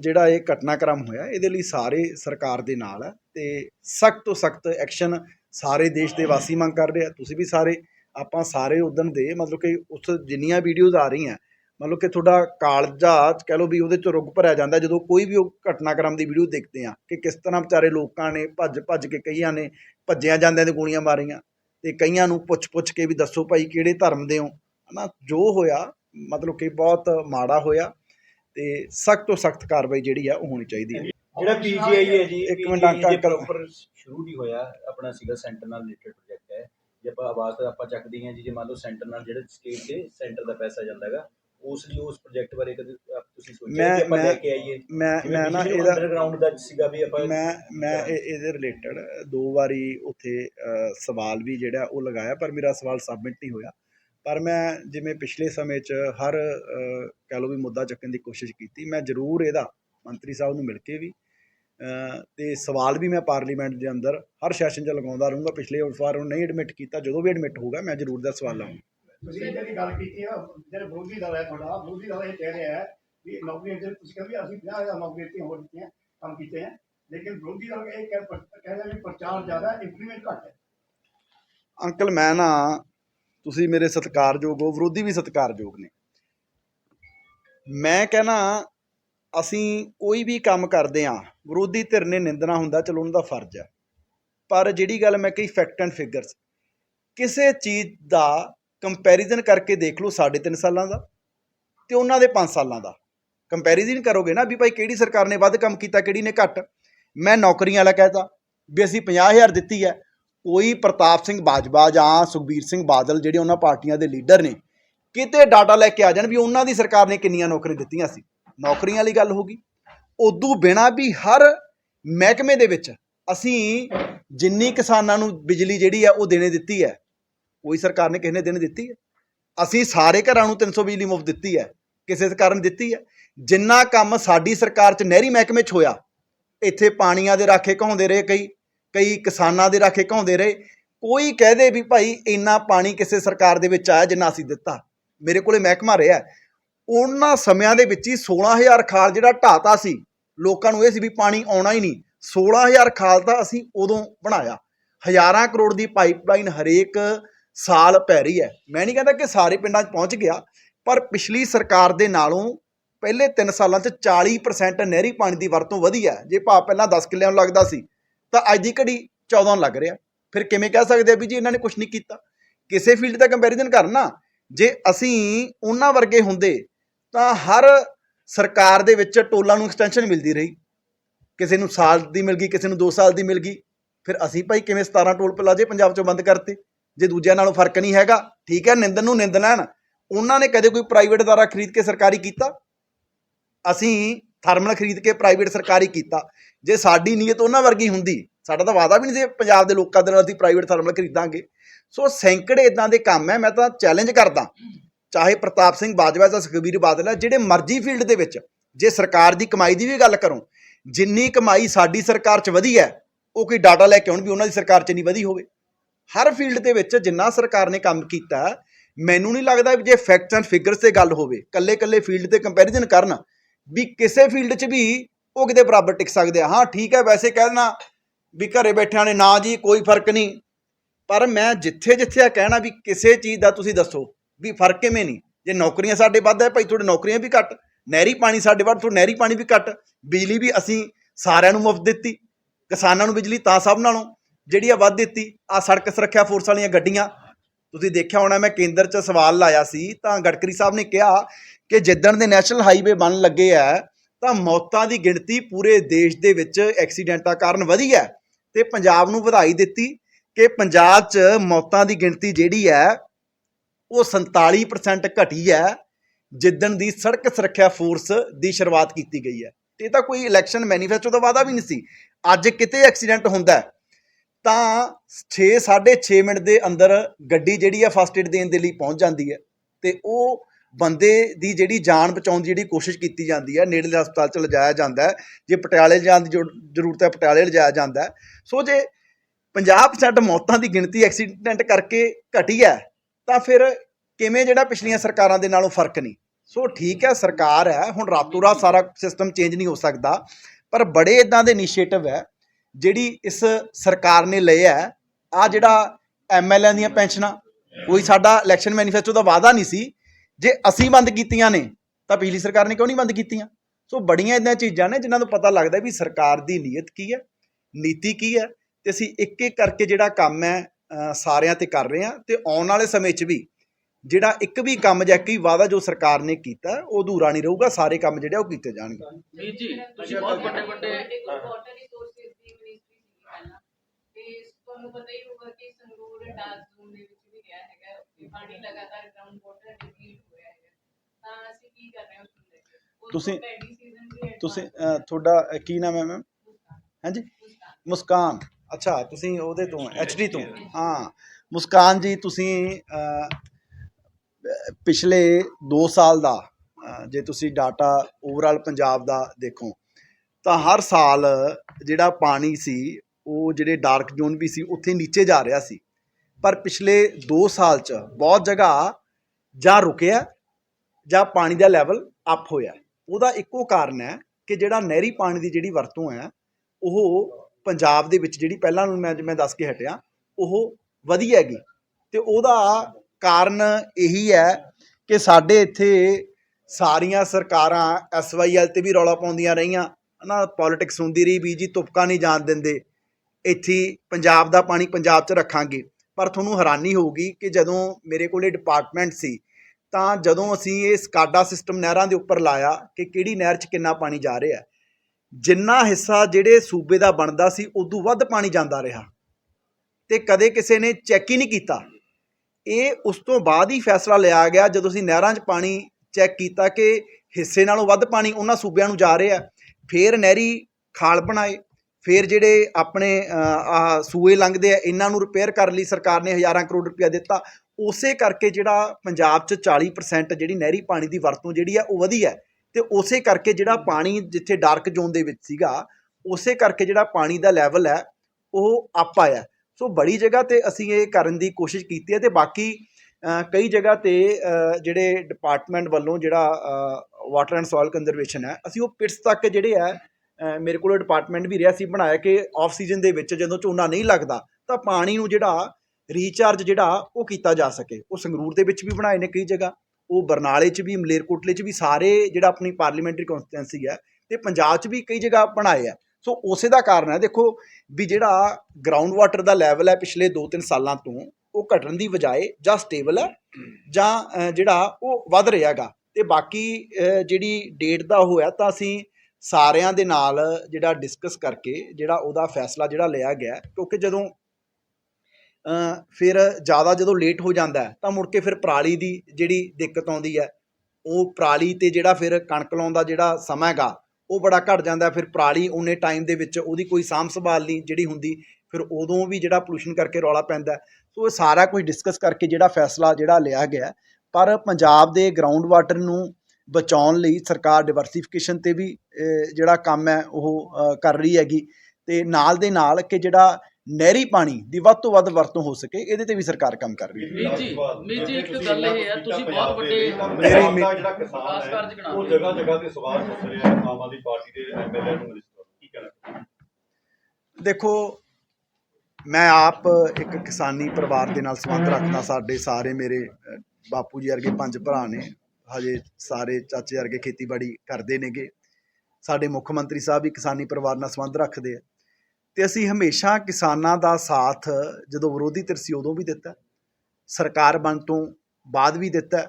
Speaker 1: ਜਿਹੜਾ ਇਹ ਘਟਨਾਕ੍ਰਮ ਹੋਇਆ, ਇਹਦੇ ਲਈ ਸਾਰੇ ਸਰਕਾਰ ਦੇ ਨਾਲ ਹੈ ਤੇ ਸਖਤ ਤੋਂ ਸਖਤ ਐਕਸ਼ਨ ਸਾਰੇ ਦੇਸ਼ ਦੇ ਵਾਸੀ ਮੰਗ ਕਰ ਰਹੇ ਆ। ਤੁਸੀਂ ਵੀ ਸਾਰੇ, ਆਪਾਂ ਸਾਰੇ ਉਦਣ ਦੇ, ਮਤਲਬ ਕਿ ਉਸ ਜਿੰਨੀਆਂ ਵੀਡੀਓਜ਼ ਆ ਰਹੀਆਂ, ਮਤਲਬ ਕਿ ਤੁਹਾਡਾ ਕਾਲਜਾ ਕਹਿ ਲਓ ਵੀ ਉਹਦੇ ਚ ਰੁੱਗ ਭਰਿਆ ਜਾਂਦਾ, ਜਦੋਂ ਕੋਈ ਵੀ ਉਹ ਘਟਨਾਕ੍ਰਮ ਦੀ ਵੀਡੀਓ ਦੇਖਦੇ ਆ, ਕਿ ਕਿਸ ਤਰ੍ਹਾਂ ਵਿਚਾਰੇ ਲੋਕਾਂ ਨੇ ਭੱਜ ਭੱਜ ਕੇ ਕਈਆਂ ਨੇ ਭੱਜਿਆਂ ਜਾਂਦਿਆਂ ਦੇ ਗੋਲੀਆਂ ਮਾਰੀਆਂ, ਤੇ ਕਈਆਂ ਨੂੰ ਪੁੱਛ ਪੁੱਛ ਕੇ ਵੀ ਦੱਸੋ ਭਾਈ ਕਿਹੜੇ ਧਰਮ ਦੇ ਹੋ, ਹਨਾ? ਜੋ ਹੋਇਆ ਮਤਲਬ ਕਿ ਬਹੁਤ ਮਾੜਾ ਹੋਇਆ ਤੇ ਸਖਤ ਤੋਂ ਸਖਤ ਕਾਰਵਾਈ ਜਿਹੜੀ ਆ ਉਹ ਹੋਣੀ ਚਾਹੀਦੀ ਹੈ
Speaker 5: ਜਿਹੜਾ ਪੀਜੀਆਈ ਹੈ ਜੀ
Speaker 1: ਇੱਕ ਮਿੰਟ ਅੰਕਲ-
Speaker 5: ਪ੍ਰੋਪਰ ਸ਼ੁਰੂ ਨਹੀਂ ਹੋਇਆ ਆਪਣਾ ਸੀਗਾ ਸੈਂਟਰ ਨਾਲ ਰਿਲੇਟਡ ਪ੍ਰੋਜੈਕਟ ਹੈ। ਜੇ ਆਪਾਂ ਆਵਾਜ਼ ਤਾਂ ਆਪਾਂ ਚੱਕਦੇ ਹਾਂ ਜੀ ਜੇ ਮੰਨ ਲਓ ਸੈਂਟਰ ਨਾਲ ਜਿਹੜਾ ਸਟੇਟ ਦੇ ਸੈਂਟਰ ਦਾ ਪੈਸਾ ਜਾਂਦਾ ਹੈਗਾ ਉਸ ਲਈ ਉਸ ਪ੍ਰੋਜੈਕਟ ਬਾਰੇ ਕਦੇ ਆਪ ਤੁਸੀਂ ਸੋਚਿਆ ਕਿ ਆਪਾਂ ਲੈ ਕੇ ਆਈਏ?
Speaker 1: ਮੈਂ ਮੈਂ ਨਾ ਇਹਦਾ
Speaker 5: ਅੰਡਰਗਰਾਉਂਡ ਦਾ ਸੀਗਾ ਵੀ ਆਪਾਂ
Speaker 1: ਮੈਂ ਮੈਂ ਇਹ- ਇਹਦੇ ਰਿਲੇਟਡ ਦੋ ਵਾਰੀ ਉੱਥੇ ਸਵਾਲ ਵੀ ਜਿਹੜਾ ਉਹ ਲਗਾਇਆ ਪਰ ਮੇਰਾ ਸਵਾਲ ਸਬਮਿਟ ਨਹੀਂ ਹੋਇਆ। ਪਰ ਮੈਂ ਜਿਵੇਂ ਪਿਛਲੇ ਸਮੇਂ 'ਚ ਹਰ ਕਹਿ ਲਓ ਵੀ ਮੁੱਦਾ ਚੱਕਣ ਦੀ ਕੋਸ਼ਿਸ਼ ਕੀਤੀ ਮੈਂ ਜ਼ਰੂਰ ਇਹਦਾ ਮੰਤਰੀ ਸਾਹਿਬ ਨੂੰ ਮਿਲ ਕੇ ਵੀ ਤੇ ਸਵਾਲ ਵੀ ਮੈਂ ਪਾਰਲੀਮੈਂਟ ਦੇ ਅੰਦਰ ਹਰ ਸੈਸ਼ਨ 'ਚ ਲਗਾਉਂਦਾ ਰਹੂੰਗਾ। ਪਿਛਲੇ ਵਾਰ ਉਹ ਨਹੀਂ ਐਡਮਿਟ ਕੀਤਾ ਜਦੋਂ ਵੀ ਐਡਮਿਟ ਹੋਊਗਾ ਮੈਂ ਜ਼ਰੂਰ ਦਾ ਸਵਾਲ ਲਾਉਂਗਾ
Speaker 6: ਤੁਸੀਂ ਜਿਹੜੀ ਗੱਲ ਕੀਤੀ ਹੈ ਜਿਹੜੇ ਵਿਰੋਧੀ ਦਲ ਹੈ ਤੁਹਾਡਾ ਵਿਰੋਧੀ ਦਲ ਇਹ ਕਹਿ ਰਿਹਾ ਹੈ ਵੀ ਨੌਕਰੀਆਂ ਜਿਹੜੇ ਤੁਸੀਂ ਕਹਿੰਦੇ ਅਸੀਂ 50000 ਨੌਕਰੀਆਂ ਦਿੱਤੀਆਂ ਹੋਰ ਦਿੱਤੀਆਂ ਕੰਮ ਕੀਤੇ ਹੈ ਲੇਕਿਨ ਵਿਰੋਧੀ ਦਲ ਇਹ ਕਹਿ ਰਿਹਾ ਵੀ ਪ੍ਰਚਾਰ ਜ਼ਿਆਦਾ ਇੰਪਲੀਮੈਂਟ ਘੱਟ ਹੈ।
Speaker 1: ਅੰਕਲ ਮੈਂ ਨਾ ਤੁਸੀਂ ਮੇਰੇ ਸਤਿਕਾਰਯੋਗ ਹੋ, ਵਿਰੋਧੀ ਵੀ ਸਤਿਕਾਰਯੋਗ ਨੇ। ਮੈਂ ਕਹਿਣਾ, ਅਸੀਂ ਕੋਈ ਵੀ ਕੰਮ ਕਰਦੇ ਆ ਵਿਰੋਧੀ ਧਿਰ ਨੇ ਨਿੰਦਣਾ ਹੁੰਦਾ, ਚਲੋ ਉਹਨਾਂ ਦਾ ਫਰਜ਼ ਹੈ। ਪਰ ਜਿਹੜੀ ਗੱਲ ਮੈਂ ਕਹੀ ਫੈਕਟ ਐਂਡ ਫਿਗਰਸ ਕਿਸੇ ਚੀਜ਼ ਦਾ ਕੰਪੈਰੀਜ਼ਨ ਕਰਕੇ ਦੇਖ ਲਓ ਸਾਢੇ ਤਿੰਨ ਸਾਲਾਂ ਦਾ ਤੇ ਉਹਨਾਂ ਦੇ 5 ਸਾਲਾਂ ਦਾ। ਕੰਪੈਰੀਜ਼ਨ ਕਰੋਗੇ ਨਾ ਵੀ ਭਾਈ ਕਿਹੜੀ ਸਰਕਾਰ ਨੇ ਵੱਧ ਕੰਮ ਕੀਤਾ, ਕਿਹੜੀ ਨੇ ਘੱਟ। ਮੈਂ ਨੌਕਰੀਆਂ ਵਾਲਾ ਕਹਿਤਾ ਵੀ ਅਸੀਂ 50000 ਦਿੱਤੀ ਹੈ ਕੋਈ ਪ੍ਰਤਾਪ ਸਿੰਘ ਬਾਜਵਾ ਜਾਂ ਸੁਖਬੀਰ ਸਿੰਘ ਬਾਦਲ ਜਿਹੜੇ ਉਹਨਾਂ ਪਾਰਟੀਆਂ ਦੇ ਲੀਡਰ ਨੇ, ਕਿਤੇ ਡਾਟਾ ਲੈ ਕੇ ਆ ਜਾਣ ਵੀ ਉਹਨਾਂ ਦੀ ਸਰਕਾਰ ਨੇ ਕਿੰਨੀਆਂ ਨੌਕਰੀਆਂ ਦਿੱਤੀਆਂ ਸੀ। ਨੌਕਰੀਆਂ ਵਾਲੀ ਗੱਲ ਹੋ ਗਈ। ਉਦੋਂ ਬਿਨਾ ਵੀ ਹਰ ਮਹਿਕਮੇ ਦੇ ਵਿੱਚ ਅਸੀਂ ਜਿੰਨੀ ਕਿਸਾਨਾਂ ਨੂੰ ਬਿਜਲੀ ਜਿਹੜੀ ਆ ਉਹ ਦੇਣੇ ਦਿੱਤੀ ਹੈ ਕੋਈ ਸਰਕਾਰ ਨੇ ਕਿਸੇ ਨੇ ਦੇਣੇ ਦਿੱਤੀ ਹੈ। ਅਸੀਂ ਸਾਰੇ ਘਰਾਂ ਨੂੰ 300 ਬਿਜਲੀ ਮੁਫਤ ਦਿੱਤੀ ਹੈ, ਕਿਸੇ ਕਾਰਨ ਦਿੱਤੀ ਹੈ। ਜਿੰਨਾ ਕੰਮ ਸਾਡੀ ਸਰਕਾਰ 'ਚ ਨਹਿਰੀ ਮਹਿਕਮੇ 'ਚ ਹੋਇਆ, ਇੱਥੇ ਪਾਣੀਆਂ ਦੇ ਰਾਖੇ ਕਹਾਉਂਦੇ ਰਹੇ ਕਈ ਕਈ ਕਿਸਾਨਾਂ ਦੇ ਰਾਖੇ ਘਾਉਂਦੇ ਰਹੇ। ਕੋਈ ਕਹਦੇ ਵੀ ਭਾਈ ਇੰਨਾ ਪਾਣੀ ਕਿਸੇ ਸਰਕਾਰ ਦੇ ਵਿੱਚ ਆਇਆ ਜਿੰਨਾ ਅਸੀਂ ਦਿੱਤਾ। ਮੇਰੇ ਕੋਲੇ ਮਹਿਕਮਾ ਰਿਹਾ। ਉਹਨਾਂ ਸਮਿਆਂ ਦੇ ਵਿੱਚ ਹੀ 16000 ਖਾਲ ਜਿਹੜਾ ਢਾਤਾ ਸੀ, ਲੋਕਾਂ ਨੂੰ ਇਹ ਸੀ ਵੀ ਪਾਣੀ ਆਉਣਾ ਹੀ ਨਹੀਂ। 16000 ਖਾਲ ਤਾਂ ਅਸੀਂ ਉਦੋਂ ਬਣਾਇਆ। ਹਜ਼ਾਰਾਂ ਕਰੋੜ ਦੀ ਪਾਈਪਲਾਈਨ ਹਰੇਕ ਸਾਲ ਪੈ ਰਹੀ ਹੈ। ਮੈਂ ਨਹੀਂ ਕਹਿੰਦਾ ਕਿ ਸਾਰੇ ਪਿੰਡਾਂ 'ਚ ਪਹੁੰਚ ਗਿਆ, ਪਰ ਪਿਛਲੀ ਸਰਕਾਰ ਦੇ ਨਾਲੋਂ ਪਹਿਲੇ 3 ਸਾਲਾਂ 'ਚ 40% ਨਹਿਰੀ ਪਾਣੀ ਦੀ ਵਰਤੋਂ ਵਧੀ ਹੈ। ਜੇ ਭਾਅ ਪਹਿਲਾਂ 10 ਕਿੱਲਿਆਂ ਨੂੰ ਲੱਗਦਾ ਸੀ ਤਾਂ ਅੱਜ ਦੀ ਘੜੀ 14 ਲੱਗ ਰਿਹਾ। ਫਿਰ ਕਿਵੇਂ ਕਹਿ ਸਕਦੇ ਆ ਵੀ ਜੀ ਇਹਨਾਂ ਨੇ ਕੁਝ ਨਹੀਂ ਕੀਤਾ? ਕਿਸੇ ਫੀਲਡ ਦਾ ਕੰਪੈਰੀਜ਼ਨ ਕਰਨਾ, ਜੇ ਅਸੀਂ ਉਹਨਾਂ ਵਰਗੇ ਹੁੰਦੇ, ਤਾਂ ਹਰ ਸਰਕਾਰ ਦੇ ਵਿੱਚ ਟੋਲਾਂ ਨੂੰ ਐਕਸਟੈਂਸ਼ਨ ਮਿਲਦੀ ਰਹੀ। ਕਿਸੇ ਨੂੰ ਸਾਲ ਦੀ ਮਿਲ ਗਈ, ਕਿਸੇ ਨੂੰ 2 ਸਾਲ ਦੀ ਮਿਲ ਗਈ। ਫਿਰ ਅਸੀਂ ਭਾਈ ਕਿਵੇਂ 17 ਟੋਲ ਪਲਾਜ਼ੇ ਪੰਜਾਬ ਚੋਂ ਬੰਦ ਕਰਤੇ? ਜੇ ਦੂਜਿਆਂ ਨਾਲੋਂ ਫ਼ਰਕ ਨਹੀਂ ਹੈਗਾ, ਠੀਕ ਹੈ ਨਿੰਦਨ ਨੂੰ ਨਿੰਦ ਲੈਣ। ਉਹਨਾਂ ਨੇ ਕਦੇ ਕੋਈ ਪ੍ਰਾਈਵੇਟ ਅਦਾਰਾ ਖਰੀਦ ਕੇ ਸਰਕਾਰੀ ਕੀਤਾ? ਅਸੀਂ ਥਰਮਲ ਖਰੀਦ ਕੇ ਪ੍ਰਾਈਵੇਟ ਸਰਕਾਰੀ ਕੀਤਾ। ਜੇ ਸਾਡੀ ਨੀਅਤ ਉਹਨਾਂ ਵਰਗੀ ਹੁੰਦੀ, ਸਾਡਾ ਤਾਂ ਵਾਅਦਾ ਵੀ ਨਹੀਂ ਸੀ ਪੰਜਾਬ ਦੇ ਲੋਕਾਂ ਦੇ ਨਾਲ ਅਸੀਂ ਪ੍ਰਾਈਵੇਟ ਥਰਮਲ ਖਰੀਦਾਂਗੇ। ਸੋ ਸੈਂਕੜੇ ਇਦਾਂ ਦੇ ਕੰਮ ਹੈ, ਮੈਂ ਤਾਂ ਚੈਲੰਜ ਕਰਦਾ। ਚਾਹੇ ਪ੍ਰਤਾਪ ਸਿੰਘ ਬਾਜਵਾ ਜਾਂ ਸੁਖਬੀਰ ਬਾਦਲ ਹੈ ਜਿਹੜੇ ਮਰਜ਼ੀ ਫੀਲਡ ਦੇ ਵਿੱਚ, ਜੇ ਸਰਕਾਰ ਦੀ ਕਮਾਈ ਦੀ ਵੀ ਗੱਲ ਕਰੋ, ਜਿੰਨੀ ਕਮਾਈ ਸਾਡੀ ਸਰਕਾਰ 'ਚ ਵਧੀ ਹੈ, ਉਹ ਕੋਈ ਡਾਟਾ ਲੈ ਕੇ ਆਉਣ ਵੀ ਉਹਨਾਂ ਦੀ ਸਰਕਾਰ 'ਚ ਨਹੀਂ ਵਧੀ ਹੋਵੇ। ਹਰ ਫੀਲਡ ਦੇ ਵਿੱਚ ਜਿੰਨਾ ਸਰਕਾਰ ਨੇ ਕੰਮ ਕੀਤਾ, ਮੈਨੂੰ ਨਹੀਂ ਲੱਗਦਾ ਵੀ ਜੇ ਫੈਕਟਸ ਐਂਡ ਫਿਗਰਸ ਤੇ ਗੱਲ ਹੋਵੇ ਕੱਲੇ ਕੱਲੇ ਫੀਲਡ ਤੇ ਕੰਪੈਰੀਜ਼ਨ ਕਰਨ ਵੀ ਕਿਸੇ ਫੀਲਡ 'ਚ ਵੀ ਉਹ ਕਿਤੇ ਬਰਾਬਰ ਟਿਕ ਸਕਦੇ ਆ। ਹਾਂ, ਠੀਕ ਹੈ, ਵੈਸੇ ਕਹਿ ਦੇਣਾ ਵੀ ਘਰੇ ਬੈਠਿਆਂ ਨੇ ਨਾ ਜੀ, ਕੋਈ ਫ਼ਰਕ ਨਹੀਂ। ਪਰ ਮੈਂ ਜਿੱਥੇ ਜਿੱਥੇ ਆ ਕਹਿਣਾ ਵੀ ਕਿਸੇ ਚੀਜ਼ ਦਾ ਤੁਸੀਂ ਦੱਸੋ ਵੀ ਫ਼ਰਕ ਕਿਵੇਂ ਨਹੀਂ। ਜੇ ਨੌਕਰੀਆਂ ਸਾਡੇ ਵੱਧ ਹੈ ਭਾਈ ਤੁਹਾਡੇ ਨੌਕਰੀਆਂ ਵੀ ਘੱਟ, ਨਹਿਰੀ ਪਾਣੀ ਸਾਡੇ ਵੱਧ, ਤੁਹਾਡੇ ਨਹਿਰੀ ਪਾਣੀ ਵੀ ਘੱਟ, ਬਿਜਲੀ ਵੀ ਅਸੀਂ ਸਾਰਿਆਂ ਨੂੰ ਮੁਫਤ ਦਿੱਤੀ, ਕਿਸਾਨਾਂ ਨੂੰ ਬਿਜਲੀ ਤਾਂ ਸਭ ਨਾਲੋਂ, ਜਿਹੜੀ ਆ ਵੱਧ ਦਿੱਤੀ ਆ ਸੜਕ ਸੁਰੱਖਿਆ ਫੋਰਸ ਵਾਲੀਆਂ ਗੱਡੀਆਂ ਤੁਸੀਂ ਦੇਖਿਆ ਹੋਣਾ ਮੈਂ ਕੇਂਦਰ 'ਚ ਸਵਾਲ ਲਾਇਆ ਸੀ, ਤਾਂ ਗਡਕਰੀ ਸਾਹਿਬ ਨੇ ਕਿਹਾ ਕਿ ਜਿੱਦਣ ਦੇ ਨੈਸ਼ਨਲ ਹਾਈਵੇ ਬਣ ਲੱਗੇ ਆ ਤਾਂ ਮੌਤਾਂ ਦੀ ਗਿਣਤੀ ਪੂਰੇ ਦੇਸ਼ ਦੇ ਵਿੱਚ ਐਕਸੀਡੈਂਟਾਂ ਕਾਰਨ ਵਧੀ ਹੈ ਤੇ ਪੰਜਾਬ ਨੂੰ ਵਧਾਈ ਦਿੱਤੀ ਕਿ ਪੰਜਾਬ 'ਚ ਮੌਤਾਂ ਦੀ ਗਿਣਤੀ ਜਿਹੜੀ ਹੈ ਉਹ 47% ਘਟੀ ਹੈ ਜਿੱਦਣ ਦੀ ਸੜਕ ਸੁਰੱਖਿਆ ਫੋਰਸ ਦੀ ਸ਼ੁਰੂਆਤ ਕੀਤੀ ਗਈ ਹੈ ਤੇ ਇਹ ਤਾਂ ਕੋਈ ਇਲੈਕਸ਼ਨ ਮੈਨੀਫੈਸਟੋ ਦਾ ਵਾਅਦਾ ਵੀ ਨਹੀਂ ਸੀ। ਅੱਜ ਕਿਤੇ ਐਕਸੀਡੈਂਟ ਹੁੰਦਾ ਤਾਂ 6 6.5 ਮਿੰਟ ਦੇ ਅੰਦਰ ਗੱਡੀ ਜਿਹੜੀ ਆ ਫਸਟ ਏਡ ਦੇਣ ਦੇ ਲਈ ਪਹੁੰਚ ਜਾਂਦੀ ਹੈ ਤੇ ਉਹ ਬੰਦੇ ਦੀ ਜਿਹੜੀ ਜਾਨ ਬਚਾਉਣ ਦੀ ਜਿਹੜੀ ਕੋਸ਼ਿਸ਼ ਕੀਤੀ ਜਾਂਦੀ ਹੈ, ਨੇੜਲੇ ਹਸਪਤਾਲ ਚ ਲਿਜਾਇਆ ਜਾਂਦਾ ਜੇ ਪਟਿਆਲੇ ਜਾਣ ਦੀ ਜੋ ਜ਼ਰੂਰਤ ਹੈ ਪਟਿਆਲੇ ਲਿਜਾਇਆ ਜਾਂਦਾ ਸੋ ਜੇ 50% ਮੌਤਾਂ ਦੀ ਗਿਣਤੀ ਐਕਸੀਡੈਂਟ ਕਰਕੇ ਘਟੀ ਹੈ, ਤਾਂ ਫਿਰ ਕਿਵੇਂ ਜਿਹੜਾ ਪਿਛਲੀਆਂ ਸਰਕਾਰਾਂ ਦੇ ਨਾਲੋਂ ਫ਼ਰਕ ਨਹੀਂ? ਸੋ ਠੀਕ ਹੈ, ਸਰਕਾਰ ਹੈ, ਹੁਣ ਰਾਤੋਂ ਰਾਤ ਸਾਰਾ ਸਿਸਟਮ ਚੇਂਜ ਨਹੀਂ ਹੋ ਸਕਦਾ, ਪਰ ਬੜੇ ਇਦਾਂ ਦੇ ਇਨੀਸ਼ੀਏਟਿਵ ਹੈ ਜਿਹੜੀ ਇਸ ਸਰਕਾਰ ਨੇ ਲਏ ਹੈ ਆ ਜਿਹੜਾ ਐਮਐਲਏ ਦੀਆਂ ਪੈਨਸ਼ਨਾਂ ਕੋਈ ਸਾਡਾ ਇਲੈਕਸ਼ਨ ਮੈਨੀਫੈਸਟੋ ਦਾ ਵਾਅਦਾ ਨਹੀਂ ਸੀ। ਜੇ ਅਸੀਂ ਬੰਦ ਕੀਤੀਆਂ ਨੇ ਤਾਂ ਪਿਛਲੀ ਸਰਕਾਰ ਨੇ ਕਿਉਂ ਨਹੀਂ ਬੰਦ ਕੀਤੀਆਂ? ਸੋ ਬੜੀਆਂ ਇਦਾਂ ਚੀਜ਼ਾਂ ਨੇ ਜਿਨ੍ਹਾਂ ਤੋਂ ਪਤਾ ਲੱਗਦਾ ਵੀ ਸਰਕਾਰ ਦੀ ਨੀਅਤ ਕੀ ਹੈ ਨੀਤੀ ਕੀ ਹੈ ਤੇ ਅਸੀਂ ਇੱਕ ਇੱਕ ਕਰਕੇ ਜਿਹੜਾ ਕੰਮ ਹੈ ਸਾਰਿਆਂ ਤੇ ਕਰ ਰਹੇ ਹਾਂ ਤੇ ਆਉਣ ਵਾਲੇ ਸਮੇਂ 'ਚ ਵੀ ਜਿਹੜਾ ਇੱਕ ਵੀ ਕੰਮ ਜਾਂ ਇੱਕ ਵੀ ਵਾਅਦਾ ਜੋ ਸਰਕਾਰ ਨੇ ਕੀਤਾ ਉਹ ਅਧੂਰਾ ਨਹੀਂ ਰਹੂਗਾ ਸਾਰੇ ਕੰਮ ਜਿਹੜੇ ਆ ਉਹ ਕੀਤੇ ਜਾਣਗੇ।
Speaker 3: ਵੀਰ ਜੀ ਤੁਸੀਂ ਬਹੁਤ ਵੱਡੇ ਵੱਡੇ
Speaker 7: ਵਾਟਰ ਰਿਸੋਰਸਿਸ ਦੀ ਮਿਨਿਸਟਰੀ ਸੀ ਪਹਿਲਾਂ ਤੇ ਤੁਹਾਨੂੰ ਪਤਾ ਹੀ ਹੋਊਗਾ ਕਿ ਸੰਗਰੂਰ ਡਾਕ ਜ਼ੋਨ ਦੇ ਵਿੱਚ ਵੀ ਰਿਹਾ ਹੈਗਾ ਉੱਥੇ ਪਾਣੀ ਲਗਾਤਾਰ ਗਰਾਊਂਡ ਵਾਟਰ ਡਿਪਲੀਟ ਹੋ ਰਿਹਾ ਹੈਗਾ। ਤਾਂ ਅਸੀਂ ਕੀ ਕਰ ਰਹੇ ਹਾਂ ਉਸ ਨੂੰ ਲੈ ਕੇ? ਉਹ ਤੋਂ
Speaker 1: ਤੁਸੀਂ-
Speaker 7: season ਵੀ
Speaker 1: ਤੁਸੀਂ ਤੁਹਾਡਾ ਕੀ ਨਾਮ ਹੈ ਮੈਮ ਹਾਂਜੀ? ਮੁਸਕਾਨ। ਅੱਛਾ ਤੁਸੀਂ ਉਹਦੇ ਤੋਂ ਐਚਡੀ ਤੋਂ। ਹਾਂ। ਮੁਸਕਾਨ ਜੀ ਤੁਸੀਂ ਅਹ, ਪਿਛਲੇ 2 ਸਾਲ ਦਾ ਜੇ ਤੁਸੀਂ ਡਾਟਾ ਓਵਰਆਲ ਪੰਜਾਬ ਦਾ ਦੇਖੋ ਤਾਂ ਹਰ ਸਾਲ ਜਿਹੜਾ ਪਾਣੀ ਸੀ ਉਹ ਜਿਹੜੇ ਡਾਰਕ ਜ਼ੋਨ ਵੀ ਸੀ, ਉੱਥੇ ਨੀਚੇ ਜਾ ਰਿਹਾ ਸੀ। ਪਰ ਪਿਛਲੇ 2 ਸਾਲ ਚ ਬਹੁਤ ਜਗ੍ਹਾ ਜਾਂ ਰੁਕਿਆ ਜਾਂ ਪਾਣੀ ਦਾ ਲੈਵਲ ਅਪ ਹੋਇਆ। ਉਹਦਾ ਇੱਕੋ ਕਾਰਨ ਹੈ ਕਿ ਜਿਹੜਾ ਨਹਿਰੀ ਪਾਣੀ ਦੀ ਜਿਹੜੀ ਵਰਤੋਂ ਹੈ, ਉਹ ਪੰਜਾਬ ਦੇ ਵਿੱਚ ਜਿਹੜੀ ਪਹਿਲਾਂ ਨੂੰ ਮੈਂ ਜਿਵੇਂ ਦੱਸ ਕੇ ਹਟਿਆ, ਉਹ ਵਧੀ ਹੈਗੀ। ਤੇ ਉਹਦਾ ਕਾਰਨ ਇਹੀ ਹੈ ਕਿ ਸਾਡੇ ਇੱਥੇ ਸਾਰੀਆਂ ਸਰਕਾਰਾਂ ਐਸਵਾਈਐਲ ਤੇ ਵੀ ਰੌਲਾ ਪਾਉਂਦੀਆਂ ਰਹੀਆਂ। ਹਨਾ ਪੋਲਿਟਿਕਸ ਹੁੰਦੀ ਰਹੀ, ਵੀ ਜੀ ਤੁਪਕਾ ਨਹੀਂ ਜਾਣ ਦਿੰਦੇ। ਇੱਥੇ ਪੰਜਾਬ ਦਾ ਪਾਣੀ ਪੰਜਾਬ 'ਚ ਰੱਖਾਂਗੇ। ਪਰ ਤੁਹਾਨੂੰ ਹੈਰਾਨੀ ਹੋਊਗੀ ਕਿ ਜਦੋਂ ਮੇਰੇ ਕੋਲੇ ਡਿਪਾਰਟਮੈਂਟ ਸੀ, ਤਾਂ ਜਦੋਂ ਅਸੀਂ ਇਹ ਸਕਾਡਾ ਸਿਸਟਮ ਨਹਿਰਾਂ ਦੇ ਉੱਪਰ ਲਾਇਆ ਕਿ ਕਿਹੜੀ ਨਹਿਰ 'ਚ ਕਿੰਨਾ ਪਾਣੀ ਜਾ ਰਿਹਾ, ਜਿੰਨਾ ਹਿੱਸਾ ਜਿਹੜੇ ਸੂਬੇ ਦਾ ਬਣਦਾ ਸੀ, ਉਦੋਂ ਵੱਧ ਪਾਣੀ ਜਾਂਦਾ ਰਿਹਾ। ਤੇ ਕਦੇ ਕਿਸੇ ਨੇ ਚੈੱਕ ਹੀ ਨਹੀਂ ਕੀਤਾ। ਇਹ ਉਸ ਤੋਂ ਬਾਅਦ ਹੀ ਫੈਸਲਾ ਲਿਆ ਗਿਆ, ਜਦੋਂ ਅਸੀਂ ਨਹਿਰਾਂ 'ਚ ਪਾਣੀ ਚੈੱਕ ਕੀਤਾ ਕਿ ਹਿੱਸੇ ਨਾਲੋਂ ਵੱਧ ਪਾਣੀ ਉਹਨਾਂ ਸੂਬਿਆਂ ਨੂੰ ਜਾ ਰਿਹਾ। ਫਿਰ ਨਹਿਰੀ ਖਾਲ ਬਣਾਏ ਫੇਰ ਜਿਹੜੇ ਆਪਣੇ ਆਹ ਸੂਏ ਲੰਘਦੇ ਆ ਇਹਨਾਂ ਨੂੰ ਰਿਪੇਅਰ ਕਰਨ ਲਈ ਸਰਕਾਰ ਨੇ ਹਜ਼ਾਰਾਂ ਕਰੋੜ ਰੁਪਇਆ ਦਿੱਤਾ। ਉਸੇ ਕਰਕੇ ਜਿਹੜਾ ਪੰਜਾਬ 'ਚ 40% ਜਿਹੜੀ ਨਹਿਰੀ ਪਾਣੀ ਦੀ ਵਰਤੋਂ ਜਿਹੜੀ ਆ ਉਹ ਵਧੀ ਹੈ ਤੇ ਉਸੇ ਕਰਕੇ ਜਿਹੜਾ ਪਾਣੀ ਜਿੱਥੇ ਡਾਰਕ ਜ਼ੋਨ ਦੇ ਵਿੱਚ ਸੀਗਾ ਉਸੇ ਕਰਕੇ ਜਿਹੜਾ ਪਾਣੀ ਦਾ ਲੈਵਲ ਹੈ ਉਹ ਅਪ ਆਇਆ। ਸੋ ਬੜੀ ਜਗ੍ਹਾ ਤੇ ਅਸੀਂ ਇਹ ਕਰਨ ਦੀ ਕੋਸ਼ਿਸ਼ ਕੀਤੀ ਹੈ ਤੇ ਬਾਕੀ ਕਈ ਜਗ੍ਹਾ ਤੇ ਜਿਹੜੇ ਡਿਪਾਰਟਮੈਂਟ ਵੱਲੋਂ ਜਿਹੜਾ ਵਾਟਰ ਐਂਡ ਸੋਇਲ ਕੰਜ਼ਰਵੇਸ਼ਨ ਹੈ ਅਸੀਂ ਉਹ ਪਿਟਸ ਤੱਕ ਜਿਹੜੇ ਹੈ ਮੇਰੇ ਕੋਲ ਡਿਪਾਰਟਮੈਂਟ ਵੀ ਰਿਹਾ ਸੀ ਬਣਾਇਆ ਕਿ ਆਫ ਸੀਜ਼ਨ ਦੇ ਵਿੱਚ ਜਦੋਂ ਝੋਨਾ ਨਹੀਂ ਲੱਗਦਾ, ਤਾਂ ਪਾਣੀ ਨੂੰ ਜਿਹੜਾ ਰੀਚਾਰਜ ਜਿਹੜਾ ਉਹ ਕੀਤਾ ਜਾ ਸਕੇ। ਉਹ ਸੰਗਰੂਰ ਦੇ ਵਿੱਚ ਵੀ ਬਣਾਏ ਨੇ ਕਈ ਜਗ੍ਹਾ। ਉਹ ਬਰਨਾਲੇ 'ਚ ਵੀ, ਮਲੇਰਕੋਟਲੇ 'ਚ ਵੀ ਸਾਰੇ ਜਿਹੜਾ ਆਪਣੀ ਪਾਰਲੀਮੈਂਟਰੀ ਕਨਸਟੀਟੈਂਸੀ ਹੈ ਤੇ ਪੰਜਾਬ 'ਚ ਵੀ ਕਈ ਜਗ੍ਹਾ ਬਣਾਏ ਆ। ਸੋ ਉਸੇ ਦਾ ਕਾਰਨ ਹੈ, ਦੇਖੋ ਵੀ ਜਿਹੜਾ ਗਰਾਊਂਡ ਵਾਟਰ ਦਾ ਲੈਵਲ ਹੈ ਪਿਛਲੇ 2-3 ਸਾਲਾਂ ਤੋਂ, ਉਹ ਘਟਣ ਦੀ ਬਜਾਏ ਜਾਂ ਸਟੇਬਲ ਹੈ ਜਾਂ ਜਿਹੜਾ ਉਹ ਵੱਧ ਰਿਹਾਗਾ ਤੇ ਬਾਕੀ ਜਿਹੜੀ ਡੇਟ ਦਾ ਹੋਇਆ ਤਾਂ ਅਸੀਂ ਸਾਰਿਆਂ ਦੇ ਨਾਲ ਜਿਹੜਾ ਡਿਸਕਸ ਕਰਕੇ ਜਿਹੜਾ ਉਹਦਾ ਫੈਸਲਾ ਜਿਹੜਾ ਲਿਆ ਗਿਆ ਕਿਉਂਕਿ ਜਦੋਂ ਫਿਰ ਜ਼ਿਆਦਾ ਜਦੋਂ ਲੇਟ ਹੋ ਜਾਂਦਾ ਤਾਂ ਮੁੜ ਕੇ ਫਿਰ ਪਰਾਲੀ ਦੀ ਜਿਹੜੀ ਦਿੱਕਤ ਆਉਂਦੀ ਹੈ, ਉਹ ਪਰਾਲੀ ਤੇ ਜਿਹੜਾ ਫਿਰ ਕਣਕ ਲਾਉਣ ਦਾ ਜਿਹੜਾ ਸਮਾਂ ਹੈਗਾ, ਉਹ ਬੜਾ ਘਟ ਜਾਂਦਾ ਫਿਰ ਪਰਾਲੀ ਉਹਨੇ ਟਾਈਮ ਦੇ ਵਿੱਚ ਉਹਦੀ ਕੋਈ ਸਾਂਭ ਸੰਭਾਲ ਨਹੀਂ ਜਿਹੜੀ ਹੁੰਦੀ, ਫਿਰ ਉਦੋਂ ਵੀ ਜਿਹੜਾ ਪੋਲੂਸ਼ਨ ਕਰਕੇ ਰੌਲਾ ਪੈਂਦਾ ਸੋ ਇਹ ਸਾਰਾ ਕੁਝ ਡਿਸਕਸ ਕਰਕੇ ਜਿਹੜਾ ਫੈਸਲਾ ਜਿਹੜਾ ਲਿਆ ਗਿਆ ਪਰ ਪੰਜਾਬ ਦੇ ਗਰਾਊਂਡ ਵਾਟਰ ਨੂੰ ਬਚਾਉਣ ਲਈ ਸਰਕਾਰ ਡਿਵਰਸੀਫਿਕੇਸ਼ਨ ਤੇ ਵੀ ਜਿਹੜਾ ਕੰਮ ਹੈ ਉਹ ਕਰ ਰਹੀ ਹੈਗੀ। ਤੇ ਨਾਲ ਦੇ ਨਾਲ ਕਿ ਜਿਹੜਾ ਨਹਿਰੀ ਪਾਣੀ ਦੀ ਵੱਧ ਤੋਂ ਵੱਧ ਵਰਤੋਂ ਹੋ ਸਕੇ ਇਹਦੇ ਤੇ ਵੀ ਸਰਕਾਰ ਕੰਮ ਕਰ ਰਹੀ ਹੈ।
Speaker 3: ਜੀ, ਵੀਰ ਜੀ, ਇੱਕ ਗੱਲ ਇਹ ਹੈ, ਤੁਸੀਂ ਬਹੁਤ ਵੱਡੇ
Speaker 2: ਜਿਹੜਾ ਕਿਸਾਨ ਹੈ ਉਹ। ਜਗ੍ਹਾ ਜਗ੍ਹਾ ਤੇ ਸਵਾਲ ਪੁੱਛ ਰਿਹਾ ਹੈ ਆਮ ਆਦਮੀ ਪਾਰਟੀ ਦੇ ਐਮਐਲਏ ਨੂੰ ਕੀ ਕਹਿਣਾ
Speaker 1: ਦੇਖੋ ਮੈਂ ਆਪ ਇੱਕ ਕਿਸਾਨੀ ਪਰਿਵਾਰ ਦੇ ਨਾਲ ਸੰਬੰਧ ਰੱਖਦਾ ਸਾਡੇ ਸਾਰੇ ਮੇਰੇ ਬਾਪੂ ਜੀ ਵਰਗੇ ਪੰਜ ਭਰਾ ਨੇ। ਹਜੇ ਸਾਰੇ ਚਾਚੇ ਵਰਗੇ ਖੇਤੀਬਾੜੀ ਕਰਦੇ ਨੇਗੇ। ਸਾਡੇ ਮੁੱਖ ਮੰਤਰੀ ਸਾਹਿਬ ਵੀ ਕਿਸਾਨੀ ਪਰਿਵਾਰ ਨਾਲ ਸੰਬੰਧ ਰੱਖਦੇ ਆ। ਤੇ ਅਸੀਂ ਹਮੇਸ਼ਾ ਕਿਸਾਨਾਂ ਦਾ ਸਾਥ ਜਦੋਂ ਵਿਰੋਧੀ ਧਿਰ ਸੀ ਉਦੋਂ ਵੀ ਦਿੱਤਾ। ਸਰਕਾਰ ਬਣ ਤੋਂ ਬਾਅਦ ਵੀ ਦਿੱਤਾ।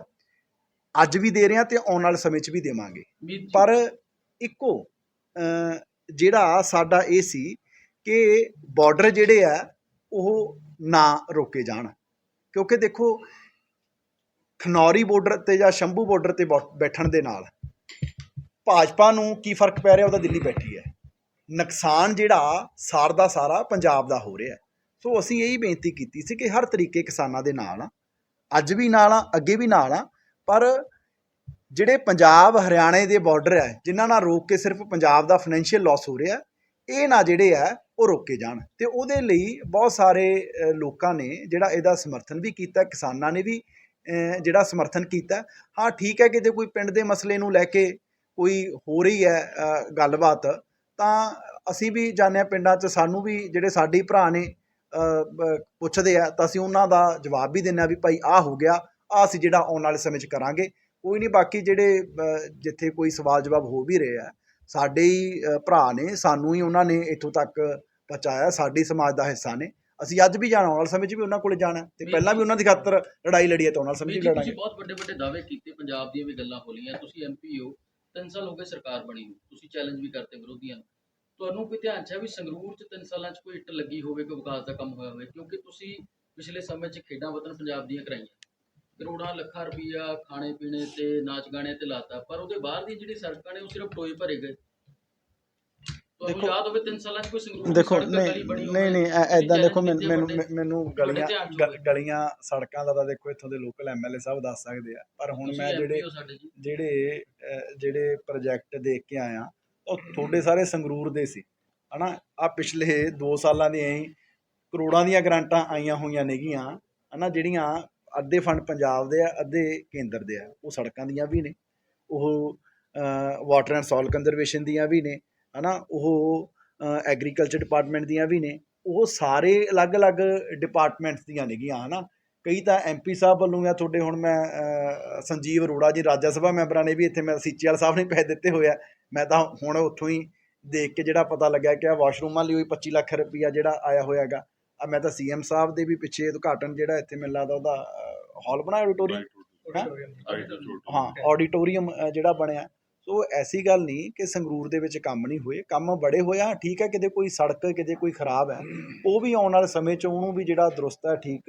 Speaker 1: ਅੱਜ ਵੀ ਦੇ ਰਹੇ ਹਾਂ ਤੇ ਆਉਣ ਵਾਲੇ ਸਮੇਂ 'ਚ ਵੀ ਦੇਵਾਂਗੇ। ਪਰ ਇੱਕੋ ਜਿਹੜਾ ਸਾਡਾ ਇਹ ਸੀ ਕਿ ਬਾਰਡਰ ਜਿਹੜੇ ਆ ਉਹ ਨਾ ਰੋਕੇ ਜਾਣ। ਕਿਉਂਕਿ ਦੇਖੋ ਖਨੌਰੀ ਬਾਰਡਰ ਤੇ ਜਾਂ ਸ਼ੰਭੂ ਬਾਰਡਰ ਤੇ ਬੈ- ਬੈਠਣ ਦੇ ਨਾਲ ਭਾਜਪਾ ਨੂੰ ਕੀ ਫ਼ਰਕ ਪੈ ਰਿਹਾ? ਉਹਦਾ ਦਿੱਲੀ ਬੈਠੀ ਹੈ। ਨੁਕਸਾਨ ਜਿਹੜਾ ਸਾਰ ਦਾ ਸਾਰਾ ਪੰਜਾਬ ਦਾ ਹੋ ਰਿਹਾ ਸੋ ਅਸੀਂ ਇਹੀ ਬੇਨਤੀ ਕੀਤੀ ਸੀ ਕਿ ਹਰ ਤਰੀਕੇ ਕਿਸਾਨਾਂ ਦੇ ਨਾਲ ਆ ਅੱਜ ਵੀ ਨਾਲ ਆ ਅੱਗੇ ਵੀ ਨਾਲ ਆ ਪਰ ਜਿਹੜੇ ਪੰਜਾਬ, ਹਰਿਆਣੇ ਦੇ ਬਾਰਡਰ ਹੈ, ਜਿਨ੍ਹਾਂ ਨਾਲ ਰੋਕ ਕੇ ਸਿਰਫ ਪੰਜਾਬ ਦਾ ਫਾਈਨੈਂਸ਼ੀਅਲ ਲਾਸ ਹੋ ਰਿਹਾ ਇਹ ਨਾ ਜਿਹੜੇ ਆ ਉਹ ਰੋਕੇ ਜਾਣ। ਤੇ ਉਹਦੇ ਲਈ ਬਹੁਤ ਸਾਰੇ ਲੋਕਾਂ ਨੇ ਜਿਹੜਾ ਇਹਦਾ ਸਮਰਥਨ ਵੀ ਕੀਤਾ, ਕਿਸਾਨਾਂ ਨੇ ਵੀ ਜਿਹੜਾ ਸਮਰਥਨ ਕੀਤਾ ਹਾਂ। ਠੀਕ ਹੈ ਕਿ ਜੇ ਕੋਈ ਪਿੰਡ ਦੇ ਮਸਲੇ ਨੂੰ ਲੈ ਕੇ ਕੋਈ ਹੋ ਰਹੀ ਹੈ ਗੱਲਬਾਤ, ਤਾਂ ਅਸੀਂ ਵੀ ਜਾਂਦੇ ਹਾਂ ਪਿੰਡਾਂ 'ਚ ਸਾਨੂੰ ਵੀ ਜਿਹੜੇ ਸਾਡੇ ਭਰਾ ਨੇ ਪੁੱਛਦੇ ਆ, ਤਾਂ ਅਸੀਂ ਉਹਨਾਂ ਦਾ ਜਵਾਬ ਵੀ ਦਿੰਦੇ ਆ ਵੀ ਭਾਈ ਆਹ ਹੋ ਗਿਆ, ਆਹ ਅਸੀਂ ਜਿਹੜਾ ਆਉਣ ਵਾਲੇ ਸਮੇਂ 'ਚ ਕਰਾਂਗੇ। ਕੋਈ ਨਹੀਂ, ਬਾਕੀ ਜਿਹੜੇ ਜਿੱਥੇ ਕੋਈ ਸਵਾਲ ਜਵਾਬ ਹੋ ਵੀ ਰਹੇ ਆ ਸਾਡੇ ਹੀ ਭਰਾ ਨੇ, ਸਾਨੂੰ ਹੀ ਉਹਨਾਂ ਨੇ ਇੱਥੋਂ ਤੱਕ ਪਹੁੰਚਾਇਆ, ਸਾਡੀ ਸਮਾਜ ਦਾ ਹਿੱਸਾ ਨੇ। ਅਸੀਂ ਅੱਜ ਵੀ ਜਾਣਾ ਆਉਣ ਵਾਲੇ ਸਮੇਂ 'ਚ ਵੀ ਉਹਨਾਂ ਕੋਲੇ ਜਾਣਾ ਤੇ ਪਹਿਲਾਂ ਵੀ ਉਹਨਾਂ ਦੀ ਖਾਤਰ ਲੜਾਈ ਲੜੀ ਹੈ ਤੇ ਆਉਣ ਵਾਲੇ ਸਮੇਂ 'ਚ
Speaker 3: ਵੀਰ
Speaker 1: ਵੀ
Speaker 3: ਜੀ
Speaker 1: ਲੜਾਂਗੇ।
Speaker 3: ਤੁਸੀਂ ਬਹੁਤ ਵੱਡੇ ਵੱਡੇ ਦਾਅਵੇ ਕੀਤੇ ਪੰਜਾਬ ਦੀਆਂ ਵੀ ਗੱਲਾਂ ਬੋਲੀਆਂ ਤੁਸੀਂ ਐਮਪੀ ਹੋ ਤਿੰਨ ਸਾਲ ਹੋ ਗਏ ਸਰਕਾਰ ਬਣੀ ਨੂੰ ਤੁਸੀਂ ਚੈਲੰਜ ਵੀ ਕਰਤੇ ਵਿਰੋਧੀਆਂ ਨੂੰ। ਤੁਹਾਨੂੰ ਕੋਈ ਧਿਆਨ 'ਚ ਹੈ ਵੀ ਸੰਗਰੂਰ 'ਚ ਤਿੰਨ ਸਾਲਾਂ 'ਚ ਕੋਈ ਇੱਟ ਲੱਗੀ ਹੋਵੇ ਕੋਈ ਵਿਕਾਸ ਦਾ ਕੰਮ ਹੋਇਆ ਹੋਵੇ ਕਿਉਂਕਿ ਤੁਸੀਂ ਪਿਛਲੇ ਸਮੇਂ 'ਚ ਖੇਡਾਂ ਵਤਨ ਪੰਜਾਬ ਦੀਆਂ ਕਰਾਈਆਂ। ਕਰੋੜਾਂ ਲੱਖਾਂ ਰੁਪਈਆ ਖਾਣੇ ਪੀਣੇ ਤੇ ਨਾਚ ਗਾਣੇ ਤੇ ਲਾਤਾ ਪਰ ਉਹਦੇ ਬਾਹਰ ਦੀ ਜਿਹੜੀ ਸੜਕਾਂ ਨੇ ਉਹ ਸਿਰਫ ਟੋਏ ਭਰੇ ਗਏ।
Speaker 1: ਦੇਖੋ-
Speaker 3: ਯਾਦ ਹੋਵੇ ਤਿੰਨ ਸਾਲਾਂ 'ਚ ਕੋਈ ਸੰਗਰੂਰ
Speaker 1: ਦੇਖੋ ਨਹੀਂ ਨਹੀਂ ਨਹੀਂ ਐਦਾਂ ਦੇਖੋ ਮੈਨੂੰ ਮੈਨੂੰ ਗਲੀਆਂ। ਗਲੀਆਂ ਸੜਕਾਂ ਦਾ ਤਾਂ ਦੇਖੋ ਇੱਥੋਂ ਦੇ ਲੋਕਲ ਐਮਐਲਏ ਸਾਹਿਬ ਦੱਸ ਸਕਦੇ ਆ। ਪਰ ਹੁਣ ਮੈਂ ਜਿਹੜੇ ਜਿਹੜੇ ਜਿਹੜੇ ਪ੍ਰੋਜੈਕਟ ਦੇਖ ਕੇ ਆਇਆ ਉਹ ਤੁਹਾਡੇ ਸਾਰੇ ਸੰਗਰੂਰ ਦੇ ਸੀ। ਹਨਾ? ਆ ਪਿਛਲੇ 2 ਸਾਲਾਂ ਦੀਆਂ ਹੀ ਕਰੋੜਾਂ ਦੀਆਂ ਗ੍ਰਾਂਟਾਂ ਆਈਆਂ ਹੋਈਆਂ ਨੇਗੀਆਂ ਹਨਾ? ਜਿਹੜੀਆਂ ਅੱਧੇ ਫੰਡ ਪੰਜਾਬ ਦੇ ਆ ਅੱਧੇ ਕੇਂਦਰ ਦੇ ਆ। ਉਹ ਸੜਕਾਂ ਦੀਆਂ ਵੀ ਨੇ। ਉਹ ਵਾਟਰ ਐਂਡ ਸੋਇਲ ਕੰਜ਼ਰਵੇਸ਼ਨ ਦੀਆਂ ਵੀ ਨੇ। ਹਨਾ ਉਹ ਐਗਰੀਕਲਚਰ ਡਿਪਾਰਟਮੈਂਟ ਦੀਆਂ ਵੀ ਨੇ ਉਹ ਸਾਰੇ ਅਲੱਗ-ਅਲੱਗ ਡਿਪਾਰਟਮੈਂਟਸ ਦੀਆਂ ਨੇਗੀਆਂ ਹਨਾ। ਕਈ ਤਾਂ ਐਮਪੀ ਸਾਹਿਬ ਵੱਲੋਂ ਆ ਤੁਹਾਡੇ ਹੁਣ ਮੈਂ ਸੰਜੀਵ ਅਰੋੜਾ ਜੀ ਰਾਜ ਸਭਾ ਮੈਂਬਰਾਂ ਨੇ ਵੀ ਇੱਥੇ ਮੈਂ ਸੀਚੇਵਾਲ ਸਾਹਿਬ ਨੇ ਪੈਸੇ ਦਿੱਤੇ ਹੋਏ ਆ। ਮੈਂ ਤਾਂ ਹੁਣ ਉੱਥੋਂ ਹੀ ਦੇਖ ਕੇ ਜਿਹੜਾ ਪਤਾ ਲੱਗਿਆ ਕਿ ਆ ਵਾਸ਼ਰੂਮਾਂ ਲਈ ਵੀ 25 ਲੱਖ ਰੁਪਈਆ ਜਿਹੜਾ ਆਇਆ ਹੋਇਆ ਹੈਗਾ। ਆ ਮੈਂ ਤਾਂ ਸੀਐਮ ਸਾਹਿਬ ਦੇ ਵੀ ਪਿੱਛੇ ਉਦਘਾਟਨ ਜਿਹੜਾ ਇੱਥੇ ਮੈਨੂੰ ਲੱਗਦਾ ਉਹਦਾ ਹਾਲ ਬਣਾਇਆ ਆਡੀਟੋਰੀਅਮ ਹਾਂ? ਆਡੀਟੋਰੀਅਮ ਜਿਹੜਾ ਬਣਿਆ। ਸੋ ਐਸੀ ਗੱਲ ਨਹੀਂ ਕਿ ਸੰਗਰੂਰ ਦੇ ਵਿੱਚ ਕੰਮ ਨਹੀਂ ਹੋਏ। ਕੰਮ ਬੜੇ ਹੋਇਆ ਠੀਕ ਹੈ ਕਿਤੇ ਕੋਈ ਸੜਕ ਕਿਤੇ ਕੋਈ ਖਰਾਬ ਹੈ ਉਹ ਵੀ ਆਉਣ ਵਾਲੇ ਸਮੇਂ 'ਚ ਉਹਨੂੰ ਵੀ ਜਿਹੜਾ ਦਰੁਸਤ ਹੈ ਠੀਕ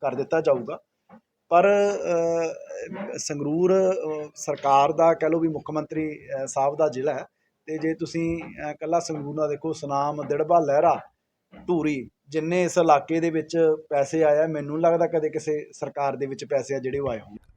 Speaker 1: ਕਰ ਦਿੱਤਾ ਜਾਊਗਾ। ਪਰ ਸੰਗਰੂਰ ਸਰਕਾਰ ਦਾ ਕਹਿ ਲਓ ਵੀ ਮੁੱਖ ਮੰਤਰੀ ਸਾਹਿਬ ਦਾ ਜ਼ਿਲ੍ਹਾ ਹੈ ਤੇ ਜੇ ਤੁਸੀਂ ਅ, ਕੱਲਾ ਸੰਗਰੂਰ ਦਾ ਦੇਖੋ ਸੁਨਾਮ ਦਿੜਬਾ ਲਹਿਰਾ ਧੂਰੀ ਜਿੰਨੇ ਇਸ ਇਲਾਕੇ ਦੇ ਵਿੱਚ ਪੈਸੇ ਆਇਆ ਮੈਨੂੰ ਨੀ ਲੱਗਦਾ ਕਦੇ ਕਿਸੇ ਸਰਕਾਰ ਦੇ ਵਿੱਚ ਪੈਸੇ ਆ ਜਿਹੜੇ ਉਹ ਆਏ ਹੋਣ।